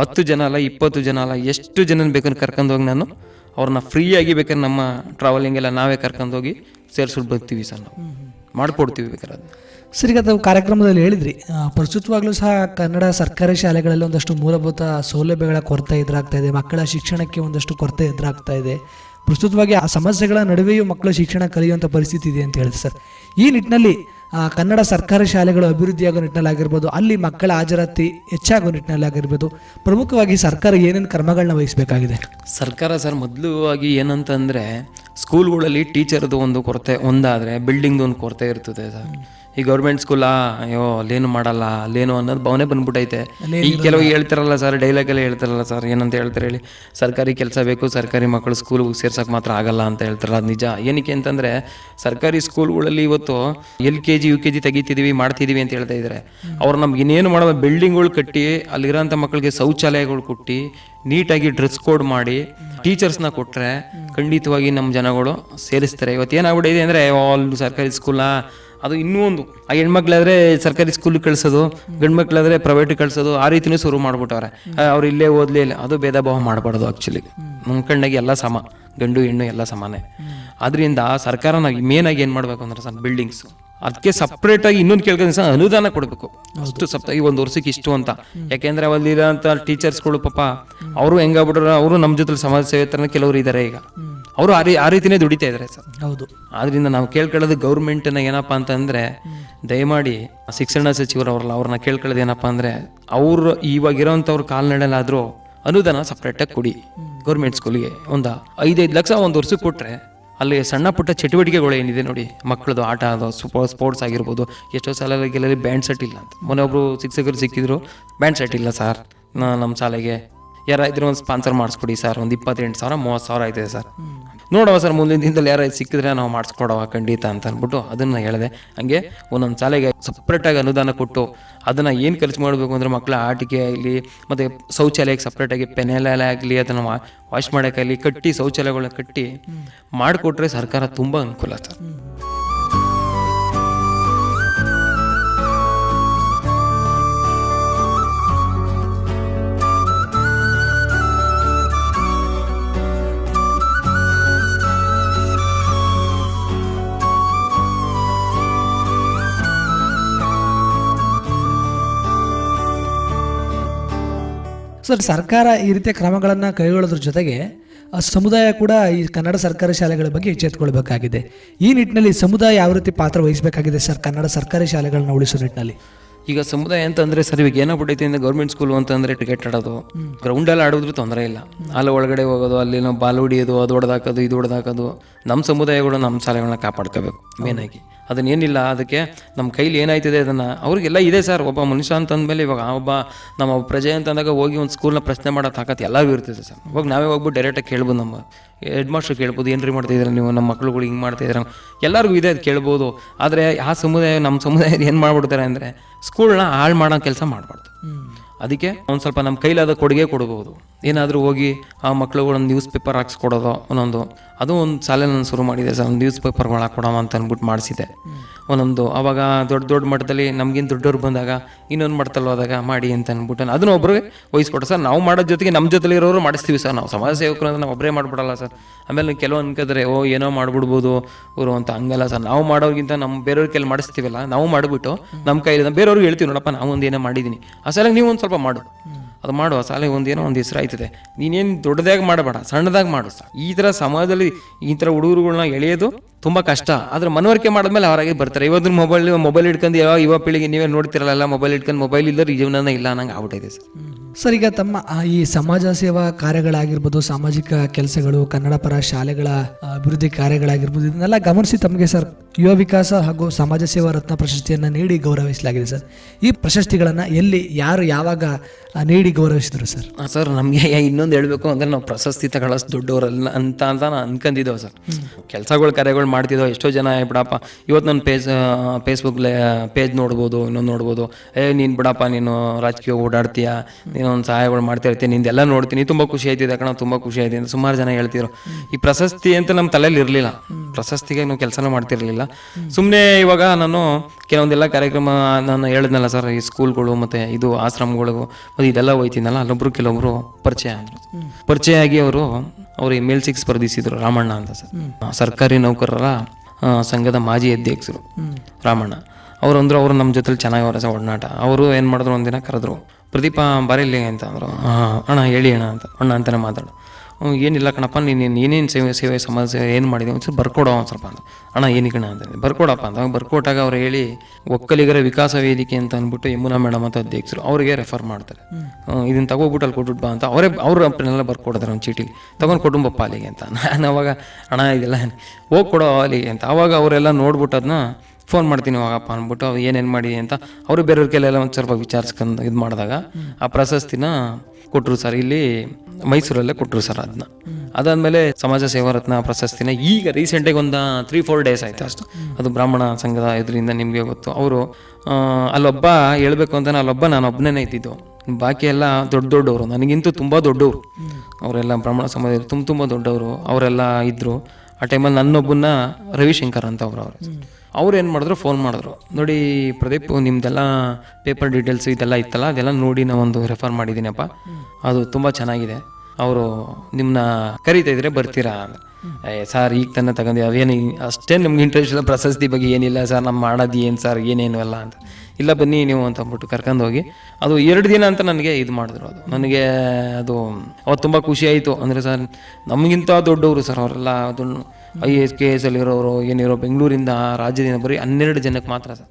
ಹತ್ತು ಜನ ಅಲ್ಲ, ಇಪ್ಪತ್ತು ಜನ ಅಲ್ಲ, ಎಷ್ಟು ಜನ ಬೇಕಾದ್ರೆ ಕರ್ಕೊಂಡು ಹೋಗಿ ನಾನು ಅವ್ರನ್ನ ಫ್ರೀಯಾಗಿ ಬೇಕಾದ್ರೆ ನಮ್ಮ ಟ್ರಾವೆಲಿಂಗ್ ಎಲ್ಲ ನಾವೇ ಕರ್ಕೊಂಡು ಹೋಗಿ ಸೇರಿಸ್ಬಿಟ್ಟು ಬರ್ತೀವಿ ಸರ್ ನಾವು. ಮಾಡ್ಕೊಡ್ತೀವಿ ಬೇಕಾದ್ರೆ ಸರಿ ತಾವು ಕಾರ್ಯಕ್ರಮದಲ್ಲಿ ಹೇಳಿದ್ರಿ ಪ್ರಸ್ತುತವಾಗ್ಲೂ ಸಹ ಕನ್ನಡ ಸರ್ಕಾರಿ ಶಾಲೆಗಳಲ್ಲಿ ಒಂದಷ್ಟು ಮೂಲಭೂತ ಸೌಲಭ್ಯಗಳ ಕೊರತೆ ಎದುರಾಗ್ತಾ ಇದೆ, ಮಕ್ಕಳ ಶಿಕ್ಷಣಕ್ಕೆ ಒಂದಷ್ಟು ಕೊರತೆ ಎದುರಾಗ್ತಾ ಇದೆ. ಪ್ರಸ್ತುತವಾಗಿ ಆ ಸಮಸ್ಯೆಗಳ ನಡುವೆಯೂ ಮಕ್ಕಳು ಶಿಕ್ಷಣ ಕಲಿಯುವಂಥ ಪರಿಸ್ಥಿತಿ ಇದೆ ಅಂತ ಹೇಳಿದೆ ಸರ್. ಈ ನಿಟ್ಟಿನಲ್ಲಿ ಕನ್ನಡ ಸರ್ಕಾರಿ ಶಾಲೆಗಳು ಅಭಿವೃದ್ಧಿಯಾಗೋ ನಿಟ್ಟಿನಲ್ಲಿ ಆಗಿರ್ಬೋದು ಅಲ್ಲಿ ಮಕ್ಕಳ ಹಾಜರಾತಿ ಹೆಚ್ಚಾಗೋ ನಿಟ್ಟಿನಲ್ಲಿ ಆಗಿರ್ಬೋದು ಪ್ರಮುಖವಾಗಿ ಸರ್ಕಾರ ಏನೇನು ಕ್ರಮಗಳನ್ನ ವಹಿಸಬೇಕಾಗಿದೆ? ಸರ್ಕಾರ ಸರ್, ಮೊದಲು ಆಗಿ ಏನಂತಂದರೆ, ಸ್ಕೂಲ್ಗಳಲ್ಲಿ ಟೀಚರ್ದು ಒಂದು ಕೊರತೆ, ಒಂದಾದರೆ, ಬಿಲ್ಡಿಂಗ್ದು ಒಂದು ಕೊರತೆ ಇರ್ತದೆ ಸರ್. ಈ ಗೌರ್ಮೆಂಟ್ ಸ್ಕೂಲಾ ಅಯ್ಯೋ ಅಲ್ಲೇನು ಮಾಡಲ್ಲ ಅಲ್ಲೇನು ಅನ್ನೋದು ಭಾವನೆ ಬಂದ್ಬಿಟ್ಟೈತೆ ಈ ಕೆಲವು ಹೇಳ್ತಾರಲ್ಲ ಸರ್ ಡೈಲಾಗ್ ಎಲ್ಲ ಹೇಳ್ತಾರಲ್ಲ ಸರ್ ಏನಂತ ಹೇಳ್ತಾರೆ ಹೇಳಿ? ಸರ್ಕಾರಿ ಕೆಲಸ ಬೇಕು ಸರ್ಕಾರಿ ಮಕ್ಕಳು ಸ್ಕೂಲ್ಗೆ ಸೇರ್ಸೋಕೆ ಮಾತ್ರ ಆಗಲ್ಲ ಅಂತ ಹೇಳ್ತಾರಲ್ಲ ಅದು ನಿಜ. ಏನಕ್ಕೆ ಅಂತಂದರೆ ಸರ್ಕಾರಿ ಸ್ಕೂಲ್ಗಳಲ್ಲಿ ಇವತ್ತು L K G U K G ತೆಗಿತಿದ್ದೀವಿ ಮಾಡ್ತಿದ್ದೀವಿ ಅಂತ ಹೇಳ್ತಾ ಇದ್ದಾರೆ ಅವ್ರು ನಮ್ಗೆ ಇನ್ನೇನು ಮಾಡೋ ಬಿಲ್ಡಿಂಗ್ಗಳು ಕಟ್ಟಿ ಅಲ್ಲಿರೋಂಥ ಮಕ್ಕಳಿಗೆ ಶೌಚಾಲಯಗಳು ಕೊಟ್ಟು ನೀಟಾಗಿ ಡ್ರೆಸ್ ಕೋಡ್ ಮಾಡಿ ಟೀಚರ್ಸ್ನ ಕೊಟ್ಟರೆ ಖಂಡಿತವಾಗಿ ನಮ್ಮ ಜನಗಳು ಸೇರಿಸ್ತಾರೆ. ಇವತ್ತು ಏನಾಗ್ಬಿಟ್ಟಿದೆ ಅಂದರೆ ಆಲ್ ಸರ್ಕಾರಿ ಸ್ಕೂಲ ಅದು ಇನ್ನೂ ಒಂದು. ಆ ಹೆಣ್ಮಕ್ಳಾದ್ರೆ ಸರ್ಕಾರಿ ಸ್ಕೂಲ್ ಕಳ್ಸೋದು ಗಂಡು ಮಕ್ಳಾದ್ರೆ ಪ್ರೈವೇಟ್ ಕಳ್ಸೋದು ಆ ರೀತಿನೂ ಶುರು ಮಾಡ್ಬಿಟ್ಟವ್ರೆ. ಅವ್ರು ಇಲ್ಲೇ ಓದ್ಲಿ ಇಲ್ಲ. ಅದು ಭೇದ ಭಾವ ಮಾಡಬಾರ್ದು ಆ್ಯಕ್ಚುಲಿ ನಮ್ಮ ಕಣ್ಣಾಗಿ ಎಲ್ಲ ಸಮ ಗಂಡು ಹೆಣ್ಣು ಎಲ್ಲ ಸಮಾನೆ. ಅದರಿಂದ ಸರ್ಕಾರ ನಾವು ಮೇನಾಗಿ ಏನು ಮಾಡಬೇಕು ಅಂದ್ರೆ ಸರ್ ಬಿಲ್ಡಿಂಗ್ಸು ಅದಕ್ಕೆ ಸಪ್ರೇಟಾಗಿ ಇನ್ನೊಂದು ಕೇಳ್ಕೊಂಡು ಸಹ ಅನುದಾನ ಕೊಡಬೇಕು. ಅಷ್ಟು ಸಪ್ತಾಗಿ ಒಂದು ವರ್ಷಕ್ಕೆ ಇಷ್ಟು ಅಂತ. ಯಾಕೆಂದ್ರೆ ಅಲ್ಲಿರೋಂಥ ಟೀಚರ್ಸ್ಗಳು ಪಾಪ ಅವರು ಹೆಂಗಾಗ್ಬಿಟ್ರೆ ಅವರು ನಮ್ಮ ಜೊತೆ ಸಮಾಜ ಸೇವೆ ಥರನೇ ಕೆಲವರು ಇದ್ದಾರೆ ಈಗ. ಅವರು ಆ ರೀ ಆ ರೀತಿನೇ ದುಡಿತಾ ಇದ್ದಾರೆ ಸರ್. ಹೌದು. ಆದ್ರಿಂದ ನಾವು ಕೇಳ್ಕೊಳ್ಳೋದು ಗೌರ್ಮೆಂಟ್ನ ಏನಪ್ಪ ಅಂತಂದರೆ ದಯಮಾಡಿ ಶಿಕ್ಷಣ ಸಚಿವರು ಅವ್ರಲ್ಲ ಅವ್ರನ್ನ ಕೇಳ್ಕೊಳ್ಳೋದು ಏನಪ್ಪ ಅಂದರೆ ಅವರು ಇವಾಗಿರೋಂಥವ್ರ ಕಾಲ್ನಡೆಲಾದರೂ ಅನುದಾನ ಸಪ್ರೇಟಾಗಿ ಕೊಡಿ. ಗೌರ್ಮೆಂಟ್ ಸ್ಕೂಲಿಗೆ ಒಂದು ಐದೈದು ಲಕ್ಷ ಒಂದು ವರ್ಷಕ್ಕೆ ಕೊಟ್ಟರೆ ಅಲ್ಲಿ ಸಣ್ಣ ಪುಟ್ಟ ಚಟುವಟಿಕೆಗಳು ಏನಿದೆ ನೋಡಿ, ಮಕ್ಕಳದು ಆಟ ಅದು ಸ್ಪೋರ್ಟ್ಸ್ ಆಗಿರ್ಬೋದು, ಎಷ್ಟೋ ಶಾಲೆಗಳಿಗೆಲ್ಲ ಬ್ಯಾಂಡ್ ಸೆಟ್ ಇಲ್ಲ ಅಂತ. ಮೊನ್ನೆ ಒಬ್ರು ಶಿಕ್ಷಕರು ಸಿಕ್ಕಿದ್ರು, ಬ್ಯಾಂಡ್ ಸೆಟ್ ಇಲ್ಲ ಸರ್ ನಮ್ಮ ಶಾಲೆಗೆ. ಯಾರಾದ್ರೂ ಒಂದು ಸ್ಪಾನ್ಸರ್ ಮಾಡಿಸ್ಕೊಡಿ ಸರ್ ಒಂದು ಇಪ್ಪತ್ತೆಂಟು ಸಾವಿರ, ಮೂವತ್ತು ಸಾವಿರ ಆಯ್ತದೆ ಸರ್ ನೋಡುವ ಸರ್ ಮುಂದಿನ ದಿನದಲ್ಲಿ ಯಾರು ಸಿಕ್ಕಿದ್ರೆ ನಾವು ಮಾಡಿಸ್ಕೊಡವ ಖಂಡಿತ ಅಂತ ಅಂದ್ಬಿಟ್ಟು ಅದನ್ನು ಹೇಳಿದೆ. ಹಂಗೆ ಒಂದೊಂದು ಶಾಲೆಗೆ ಸಪ್ರೇಟಾಗಿ ಅನುದಾನ ಕೊಟ್ಟು ಅದನ್ನು ಏನು ಖರ್ಚು ಮಾಡಬೇಕು ಅಂದರೆ ಮಕ್ಕಳ ಆಟಿಕೆ ಆಗಲಿ ಮತ್ತು ಶೌಚಾಲಯಕ್ಕೆ ಸಪ್ರೇಟಾಗಿ ಪೆನೆಲ ಆಗಲಿ ಅದನ್ನು ವಾಶ್ ಮಾಡೋಕ್ಕಾಗಲಿ ಕಟ್ಟಿ ಶೌಚಾಲಯಗಳನ್ನ ಕಟ್ಟಿ ಮಾಡಿಕೊಟ್ರೆ ಸರ್ಕಾರ ತುಂಬ ಅನುಕೂಲ ಸರ್. ಸರ್ ಸರ್ಕಾರ ಈ ರೀತಿಯ ಕ್ರಮಗಳನ್ನು ಕೈಗೊಳ್ಳೋದ್ರ ಜೊತೆಗೆ ಸಮುದಾಯ ಕೂಡ ಈ ಕನ್ನಡ ಸರ್ಕಾರಿ ಶಾಲೆಗಳ ಬಗ್ಗೆ ಎಚ್ಚೆತ್ತುಕೊಳ್ಬೇಕಾಗಿದೆ ಈ ನಿಟ್ಟಿನಲ್ಲಿ ಸಮುದಾಯ ಯಾವ ರೀತಿ ಪಾತ್ರ ವಹಿಸಬೇಕಾಗಿದೆ ಸರ್ ಕನ್ನಡ ಸರ್ಕಾರಿ ಶಾಲೆಗಳನ್ನ ಉಳಿಸೋ ನಿಟ್ಟಿನಲ್ಲಿ? ಈಗ ಸಮುದಾಯ ಅಂತಂದ್ರೆ ಸರ್ ಇವಾಗ ಏನಾಗ್ಬಿಟ್ಟೈತೆ ಅಂದ್ರೆ ಗೌರ್ಮೆಂಟ್ ಸ್ಕೂಲ್ ಅಂತಂದ್ರೆ ಕ್ರಿಕೆಟ್ ಆಡೋದು ಗ್ರೌಂಡಲ್ಲಿ ಆಡೋದ್ರೂ ತೊಂದರೆ ಇಲ್ಲ. ಅಲ್ಲಿ ಒಳಗಡೆ ಹೋಗೋದು, ಅಲ್ಲಿ ನಾವು ಬಾಲ್ ಹೊಡಿಯೋದು, ಅದು ಹೊಡೆದಾಕೋದು, ಇದು ಹೊಡೆದಾಕೋದು ನಮ್ಮ ಸಮುದಾಯಗಳು ನಮ್ಮ ಶಾಲೆಗಳನ್ನ ಕಾಪಾಡ್ಕೋಬೇಕು ಮೇನಾಗಿ ಅದನ್ನೇನಿಲ್ಲ, ಅದಕ್ಕೆ ನಮ್ಮ ಕೈಲಿ ಏನಾಯ್ತಿದೆ ಅದನ್ನು ಅವ್ರಿಗೆಲ್ಲ ಇದೆ ಸರ್. ಒಬ್ಬ ಮನುಷ್ಯ ಅಂತಂದಮೇಲೆ ಇವಾಗ ಆ ಒಬ್ಬ ನಮ್ಮ ಪ್ರಜೆ ಅಂತಂದಾಗ ಹೋಗಿ ಒಂದು ಸ್ಕೂಲ್ನ ಪ್ರಶ್ನೆ ಮಾಡೋ ತಾಕತ್ತು ಎಲ್ಲವೂ ಇರ್ತದೆ ಸರ್. ಇವಾಗ ನಾವೇ ಹೋಗ್ಬಿಟ್ಟು ಡೈರೆಕ್ಟಾಗಿ ಕೇಳ್ಬೋದು ನಮ್ಮ ಹೆಡ್ ಮಾಸ್ಟರ್ ಕೇಳ್ಬೋದು, ಏನ್ರಿ ಮಾಡ್ತಿದ್ದೀರಾ ನೀವು? ನಮ್ಮ ಮಕ್ಳುಗಳು ಹಿಂಗೆ ಮಾಡ್ತಿದ್ದೀರಾ ಎಲ್ಲರಿಗೂ ಇದೆ ಅದು ಕೇಳ್ಬೋದು. ಆದರೆ ಆ ಸಮುದಾಯ, ನಮ್ಮ ಸಮುದಾಯ ಏನು ಮಾಡ್ಬಿಡ್ತಾರೆ ಅಂದರೆ ಸ್ಕೂಲ್ನ ಹಾಳು ಮಾಡೋ ಕೆಲಸ ಮಾಡಬಾರ್ದು. ಅದಕ್ಕೆ ಒಂದು ಸ್ವಲ್ಪ ನಮ್ಮ ಕೈಲಾದ ಕೊಡುಗೆ ಕೊಡಬಹುದು ಏನಾದರೂ ಹೋಗಿ ಆ ಮಕ್ಳುಗಳೊಂದು ನ್ಯೂಸ್ ಪೇಪರ್ ಹಾಕ್ಸ್ಕೊಡೋದು ಒಂದೊಂದು, ಅದು ಒಂದು ಶಾಲೆ ನಾನು ಶುರು ಮಾಡಿದೆ ಸರ್. ಒಂದು ನ್ಯೂಸ್ ಪೇಪರ್ಗಳು ಹಾಕೊಡೋಣ ಅಂತ ಅಂದ್ಬಿಟ್ಟು ಮಾಡಿಸಿದೆ. ಒಂದೊಂದು, ಅವಾಗ ದೊಡ್ಡ ದೊಡ್ಡ ಮಟ್ಟದಲ್ಲಿ ನಮಗಿಂತ ದೊಡ್ಡವ್ರು ಬಂದಾಗ ಇನ್ನೊಂದು ಮಟ್ಟದಲ್ಲಿ ಹೋದಾಗ ಮಾಡಿ ಅಂತ ಅಂದ್ಬಿಟ್ಟು ಅದನ್ನ ಒಬ್ಬರಿಗೆ ವಹಿಸ್ಕೊಟ್ಟು ಸರ್. ನಾವು ಮಾಡೋ ಜೊತೆಗೆ ನಮ್ಮ ಜೊತೆಲಿ ಇರೋರು ಮಾಡಿಸ್ತೀವಿ ಸರ್. ನಾವು ಸಮಾಜ ಸೇವಕರು ಅಂದ್ರೆ ನಾವು ಒಬ್ಬರೇ ಮಾಡಿಬಿಡಲ್ಲ ಸರ್. ಆಮೇಲೆ ಕೆಲವು ಅನ್ಕೋದ್ರೆ ಓ, ಏನೋ ಮಾಡ್ಬಿಡ್ಬೋದು ಇವರು ಅಂತ ಹಂಗಲ್ಲ ಸರ್. ನಾವು ಮಾಡೋರಿಗಿಂತ ನಮ್ಮ ಬೇರೆಯವ್ರ ಮಾಡಿಸ್ತೀವಲ್ಲ, ನಾವು ಮಾಡಿಬಿಟ್ಟು ನಮ್ಮ ಕೈಲಿ ಬೇರೆಯವ್ರಿಗೆ ಹೇಳ್ತೀವಿ, ನೋಡಪ್ಪ ನಾವು ಒಂದು ಏನೋ ಮಾಡಿದ್ದೀನಿ ಆ ಸಲ ನೀವು ಒಂದು ಸ್ವಲ್ಪ ಮಾಡು. ಅದು ಮಾಡು ಶಾಲೆಗೆ ಒಂದು ಏನೋ ಒಂದು ಹೆಸರು ಆಯ್ತದೆ. ನೀನೇನು ದೊಡ್ಡದಾಗಿ ಮಾಡಬೇಡ, ಸಣ್ಣದಾಗಿ ಮಾಡು ಈ ಥರ ಸಮಾಜದಲ್ಲಿ ಈ ಥರ ಹುಡುಗರುಗಳನ್ನ ಎಳೆಯೋದು ತುಂಬ ಕಷ್ಟ. ಆದ್ರೆ ಮನವರಿಕೆ ಮಾಡಿದ್ಮೇಲೆ ಅವರಾಗೆ ಬರ್ತಾರೆ. ಇವತ್ತು ಮೊಬೈಲ್ ಮೊಬೈಲ್ ಇಟ್ಕೊಂಡು ಯಾವ ಯುವ ಪೀಳಿಗೆ ನೀವೇ ನೋಡ್ತಿರಲ್ಲ ಮೊಬೈಲ್ ಇಟ್ಕೊಂಡು ಮೊಬೈಲ್ ಇಲ್ಲದ್ರೆ ಜೀವನ ಜೀವನನೇ ಇಲ್ಲ ಅನ್ನಂಗೆ ಆಗ್ಬಿಟ್ಟಿದೆ ಸರ್. ಸರ್ ಈಗ ತಮ್ಮ ಈ ಸಮಾಜ ಸೇವಾ ಕಾರ್ಯಗಳಾಗಿರ್ಬೋದು ಸಾಮಾಜಿಕ ಕೆಲಸಗಳು ಕನ್ನಡ ಪರ ಶಾಲೆಗಳ ಅಭಿವೃದ್ಧಿ ಕಾರ್ಯಗಳಾಗಿರ್ಬೋದು ಇದನ್ನೆಲ್ಲ ಗಮನಿಸಿ ತಮಗೆ ಸರ್ ಯುವ ವಿಕಾಸ ಹಾಗೂ ಸಮಾಜ ಸೇವಾ ರತ್ನ ಪ್ರಶಸ್ತಿಯನ್ನು ನೀಡಿ ಗೌರವಿಸಲಾಗಿದೆ ಸರ್. ಈ ಪ್ರಶಸ್ತಿಗಳನ್ನು ಎಲ್ಲಿ ಯಾರು ಯಾವಾಗ ನೀಡಿ ಗೌರವಿಸಿದ್ರು ಸರ್? ಸರ್ ನಮಗೆ ಇನ್ನೊಂದು ಹೇಳಬೇಕು ಅಂದರೆ ನಾವು ಪ್ರಶಸ್ತಿ ತಗೊಳ್ಳೋಷ್ಟು ದೊಡ್ಡವರಲ್ಲ ಅಂತ ಅಂತ ನಾನು ಅನ್ಕೊಂಡಿದ್ದೇವೆ ಸರ್. ಕೆಲಸಗಳು ಕಾರ್ಯಗಳು ಮಾಡ್ತಿದ್ದೋ ಎಷ್ಟೋ ಜನ ಬಿಡಪ್ಪ ಇವತ್ತು ನನ್ನ ಪೇಜ್ ಫೇಸ್ಬುಕ್ ಪೇಜ್ ನೋಡ್ಬೋದು ಇನ್ನೊಂದು ನೋಡ್ಬೋದು. ಏ ನೀನು ಬಿಡಪ್ಪ ನೀನು ರಾಜಕೀಯ ಓಡಾಡ್ತೀಯ? ನೀನು ಒಂದು ಸಹಾಯಗಳು ಮಾಡ್ತಾ ಇರ್ತೀನಿ ನಿಂದೆಲ್ಲ ನೋಡ್ತೀನಿ. ತುಂಬ ಖುಷಿ ಆಯ್ತಿದೆ ಕಣ ತುಂಬ ಖುಷಿ ಆಯ್ತು ಅಂತ ಸುಮಾರು ಜನ ಹೇಳ್ತಿದ್ರು. ಈ ಪ್ರಶಸ್ತಿ ಅಂತ ನಮ್ಮ ತಲೆಯಲ್ಲಿ ಇರಲಿಲ್ಲ. ಪ್ರಶಸ್ತಿಗೆ ನಾವು ಕೆಲಸನೂ ಮಾಡ್ತಿರ್ಲಿಲ್ಲ. ಸುಮ್ಮನೆ ಇವಾಗ ನಾನು ಕೆಲವೊಂದೆಲ್ಲ ಕಾರ್ಯಕ್ರಮ ನಾನು ಹೇಳಿದ್ನಲ್ಲ ಸರ್ ಈ ಸ್ಕೂಲ್ಗಳು ಮತ್ತು ಇದು ಆಶ್ರಮಗಳು ಮತ್ತು ಇದೆಲ್ಲ ಹೋಯ್ತೀನಲ್ಲ ಅಲ್ಲೊಬ್ರು ಕೆಲವೊಬ್ಬರು ಪರಿಚಯ ಆದರು. ಪರಿಚಯ ಆಗಿ ಅವರು ಅವರು ಮೇಲ್ಸಿಗೆ ಸ್ಪರ್ಧಿಸಿದ್ರು ರಾಮಣ್ಣ ಅಂತ ಸರ್. ಸರ್ಕಾರಿ ನೌಕರರ ಸಂಘದ ಮಾಜಿ ಅಧ್ಯಕ್ಷರು ರಾಮಣ್ಣ. ಅವ್ರು ಅಂದ್ರು ಅವರು ನಮ್ಮ ಜೊತೆಲಿ ಚೆನ್ನಾಗಿ ಅವರ ಸರ್ ಒಡನಾಟ. ಅವರು ಏನು ಮಾಡಿದ್ರು ಒಂದಿನ ಕರೆದ್ರು. ಪ್ರದೀಪ ಬರೀಲಿ ಅಂತ ಅಂದರು. ಹಾಂ ಅಣ್ಣ ಹೇಳಿ ಅಣ್ಣ ಅಂತ ಅಣ್ಣ ಅಂತಾನೆ ಮಾತಾಡು ಏನಿಲ್ಲ ಕಣಪ್ಪ ನೀನು ಏನೇನು ಸೇವೆ ಸೇವೆ ಸಮಾಜ ಏನು ಮಾಡಿದೆ ಒಂದು ಸ್ವಲ್ಪ ಬರ್ಕೊಡೋ ಒಂದು ಸ್ವಲ್ಪ ಅಂತ. ಅಣ್ಣ ಏನಿಕಣ ಅಂತ ಬರ್ಕೊಡಪ್ಪ ಅಂತ. ಅವಾಗ ಬರ್ಕೊಟ್ಟಾಗ ಅವ್ರು ಹೇಳಿ ಒಕ್ಕಲಿಗರ ವಿಕಾಸ ವೇದಿಕೆ ಅಂತ ಅಂದ್ಬಿಟ್ಟು ಯಮುನಾ ಮೇಡಮ್ ಅಂತ ಅಧ್ಯಕ್ಷರು ಅವ್ರಿಗೆ ರೆಫರ್ ಮಾಡ್ತಾರೆ. ಇದನ್ನು ತಗೋಬಿಟ್ಟು ಅಲ್ಲಿ ಕೊಟ್ಬಿಟ್ಟು ಬಾ ಅಂತ. ಅವರೇ ಅವ್ರ ಅಪ್ಪನೆಲ್ಲ ಬರ್ಕೊಡ್ತಾರೆ ಒಂದು ಚೀಟಿಲಿ. ತಗೊಂಡು ಕುಟುಂಬಪ್ಪ ಅಲ್ಲಿಗೆ ಅಂತ. ನಾನು ಅವಾಗ ಅಣ್ಣ ಇದೆಲ್ಲ ಹೋಗಿ ಕೊಡೋ ಅಲ್ಲಿಗೆ ಅಂತ. ಅವಾಗ ಅವರೆಲ್ಲ ನೋಡ್ಬಿಟ್ಟು ಅದನ್ನ ಫೋನ್ ಮಾಡ್ತೀನಿ ಇವಾಗಪ್ಪ ಅಂದ್ಬಿಟ್ಟು ಅವ್ರು ಏನೇನು ಮಾಡಿ ಅಂತ. ಅವರು ಬೇರೆಯವ್ರ ಕೈಲೆಲ್ಲ ಒಂದು ಸ್ವಲ್ಪ ವಿಚಾರಿಸ್ಕೊಂಡು ಇದು ಮಾಡಿದಾಗ ಆ ಪ್ರಶಸ್ತಿನ ಕೊಟ್ಟರು ಸರ್, ಇಲ್ಲಿ ಮೈಸೂರಲ್ಲೇ ಕೊಟ್ಟರು ಸರ್ ಅದನ್ನ ಅದಾದಮೇಲೆ ಸಮಾಜ ಸೇವಾ ರತ್ನ ಪ್ರಶಸ್ತಿನ ಈಗ ರೀಸೆಂಟಾಗಿ ಒಂದು ತ್ರೀ ಫೋರ್ ಡೇಸ್ ಆಯಿತು ಅಷ್ಟು. ಅದು ಬ್ರಾಹ್ಮಣ ಸಂಘದ ಇದರಿಂದ ನಿಮಗೆ ಗೊತ್ತು. ಅವರು ಅಲ್ಲೊಬ್ಬ ಹೇಳಬೇಕು ಅಂತ ಅಲ್ಲೊಬ್ಬ ನಾನು ಒಬ್ಬನೇ ಇದ್ದಿದ್ದು. ಬಾಕಿ ಎಲ್ಲ ದೊಡ್ಡ ದೊಡ್ಡವರು. ನನಗಿಂತೂ ತುಂಬ ದೊಡ್ಡವರು. ಅವರೆಲ್ಲ ಬ್ರಾಹ್ಮಣ ಸಮಾಜ ತುಂಬ ತುಂಬ ದೊಡ್ಡವರು. ಅವರೆಲ್ಲ ಇದ್ದರು ಆ ಟೈಮಲ್ಲಿ ನನ್ನೊಬ್ಬನ್ನ ರವಿಶಂಕರ್ ಅಂತ ಅವರು ಅವರು. ಅವ್ರು ಏನು ಮಾಡಿದ್ರು ಫೋನ್ ಮಾಡಿದ್ರು. ನೋಡಿ ಪ್ರದೀಪ್, ನಿಮ್ದೆಲ್ಲ ಪೇಪರ್ ಡೀಟೇಲ್ಸ್ ಇದೆಲ್ಲ ಇತ್ತಲ್ಲ, ಅದೆಲ್ಲ ನೋಡಿ ನಾವು ಒಂದು ರೆಫರ್ ಮಾಡಿದ್ದೀನಪ್ಪ. ಅದು ತುಂಬ ಚೆನ್ನಾಗಿದೆ. ಅವರು ನಿಮ್ಮನ್ನ ಕರೀತಾ ಇದ್ರೆ ಬರ್ತೀರಾ ಸರ್ ಈಗ ತನ್ನ ತಗೊಂಡು ಅವೇನು ಅಷ್ಟೇ ನಮ್ಗೆ ಇಂಟ್ರೆಸ್ಟ್ ಪ್ರಶಸ್ತಿ ಬಗ್ಗೆ ಏನಿಲ್ಲ ಸರ್ ನಮ್ಮ ಮಾಡೋದು ಏನು ಸರ್ ಏನೇನು ಅಲ್ಲ ಅಂತ. ಇಲ್ಲ ಬನ್ನಿ ನೀವು ಅಂತ ಅಂದ್ಬಿಟ್ಟು ಕರ್ಕೊಂಡು ಹೋಗಿ. ಅದು ಎರಡು ದಿನ ಅಂತ ನನಗೆ ಇದು ಮಾಡಿದ್ರು ಅದು. ನನಗೆ ಅದು ಅವತ್ತು ತುಂಬ ಖುಷಿ ಆಯಿತು. ಅಂದರೆ ಸರ್ ನಮಗಿಂತ ದೊಡ್ಡವರು ಸರ್ ಅವರೆಲ್ಲ ಅದನ್ನು ಐ ಎಸ್ ಕೆ ಎಸ್ ಅಲ್ಲಿ ಇರೋರು ಏನಿರೋ ಬೆಂಗಳೂರಿಂದ ರಾಜ್ಯದಿಂದ ಬರೀ ಹನ್ನೆರಡು ಜನಕ್ಕೆ ಮಾತ್ರ ಸರ್.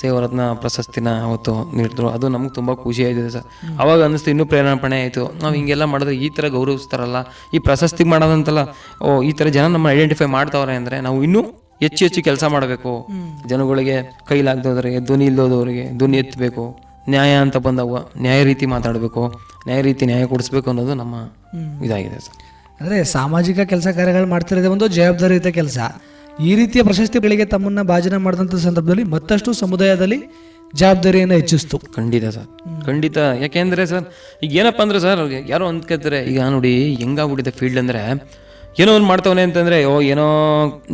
ಸೇವರತ್ನ ಪ್ರಶಸ್ತಿನ ಅವತ್ತು ನೀಡಿದ್ರು. ಅದು ನಮ್ಗೆ ತುಂಬ ಖುಷಿ ಆಯ್ತಿದೆ ಸರ್. ಅವಾಗ ಅನ್ನಿಸ್ತು ಇನ್ನೂ ಪ್ರೇರಣೆ ಆಯಿತು. ನಾವು ಹಿಂಗೆಲ್ಲ ಮಾಡಿದ್ರೆ ಈ ಥರ ಗೌರವಿಸ್ತಾರಲ್ಲ. ಈ ಪ್ರಶಸ್ತಿ ಮಾಡೋದಂತಲ್ಲ ಓ ಈ ಥರ ಜನ ನಮ್ಮ ಐಡೆಂಟಿಫೈ ಮಾಡ್ತಾವ್ರೆ ಅಂದರೆ ನಾವು ಇನ್ನೂ ಹೆಚ್ಚು ಹೆಚ್ಚು ಕೆಲಸ ಮಾಡಬೇಕು. ಜನಗಳಿಗೆ ಕೈಲಾಗದವ್ರಿಗೆ ಧ್ವನಿ ಇಲ್ಲದವ್ರಿಗೆ ಧ್ವನಿ ಎತ್ತಬೇಕು. ನ್ಯಾಯ ಅಂತ ಬಂದವ ನ್ಯಾಯ ರೀತಿ ಮಾತಾಡಬೇಕು. ನ್ಯಾಯ ರೀತಿ ನ್ಯಾಯ ಕೊಡಿಸ್ಬೇಕು ಅನ್ನೋದು ನಮ್ಮ ಇದಾಗಿದೆ ಸರ್. ಅಂದರೆ ಸಾಮಾಜಿಕ ಕೆಲಸ ಕಾರ್ಯಗಳು ಮಾಡ್ತಿರೋದೇ ಒಂದು ಜವಾಬ್ದಾರಿಯುತ ಕೆಲಸ. ಈ ರೀತಿಯ ಪ್ರಶಸ್ತಿಗಳಿಗೆ ತಮ್ಮನ್ನ ಭಾಜನ ಮಾಡಿದಂಥ ಸಂದರ್ಭದಲ್ಲಿ ಮತ್ತಷ್ಟು ಸಮುದಾಯದಲ್ಲಿ ಜವಾಬ್ದಾರಿಯನ್ನು ಹೆಚ್ಚಿಸ್ತು. ಖಂಡಿತ ಸರ್. ಖಂಡಿತ. ಯಾಕೆಂದ್ರೆ ಸರ್ ಈಗ ಏನಪ್ಪ ಅಂದ್ರೆ ಸರ್ ಯಾರೋ ಅಂದ್ಕೊತಾರೆ ಈಗ ನೋಡಿ ಹೆಂಗಾಗ್ಬಿಟ್ಟಿದೆ ಫೀಲ್ಡ್ ಅಂದ್ರೆ ಏನೋ ಒಂದು ಮಾಡ್ತವನೆ ಅಂತಂದರೆ ಓ ಏನೋ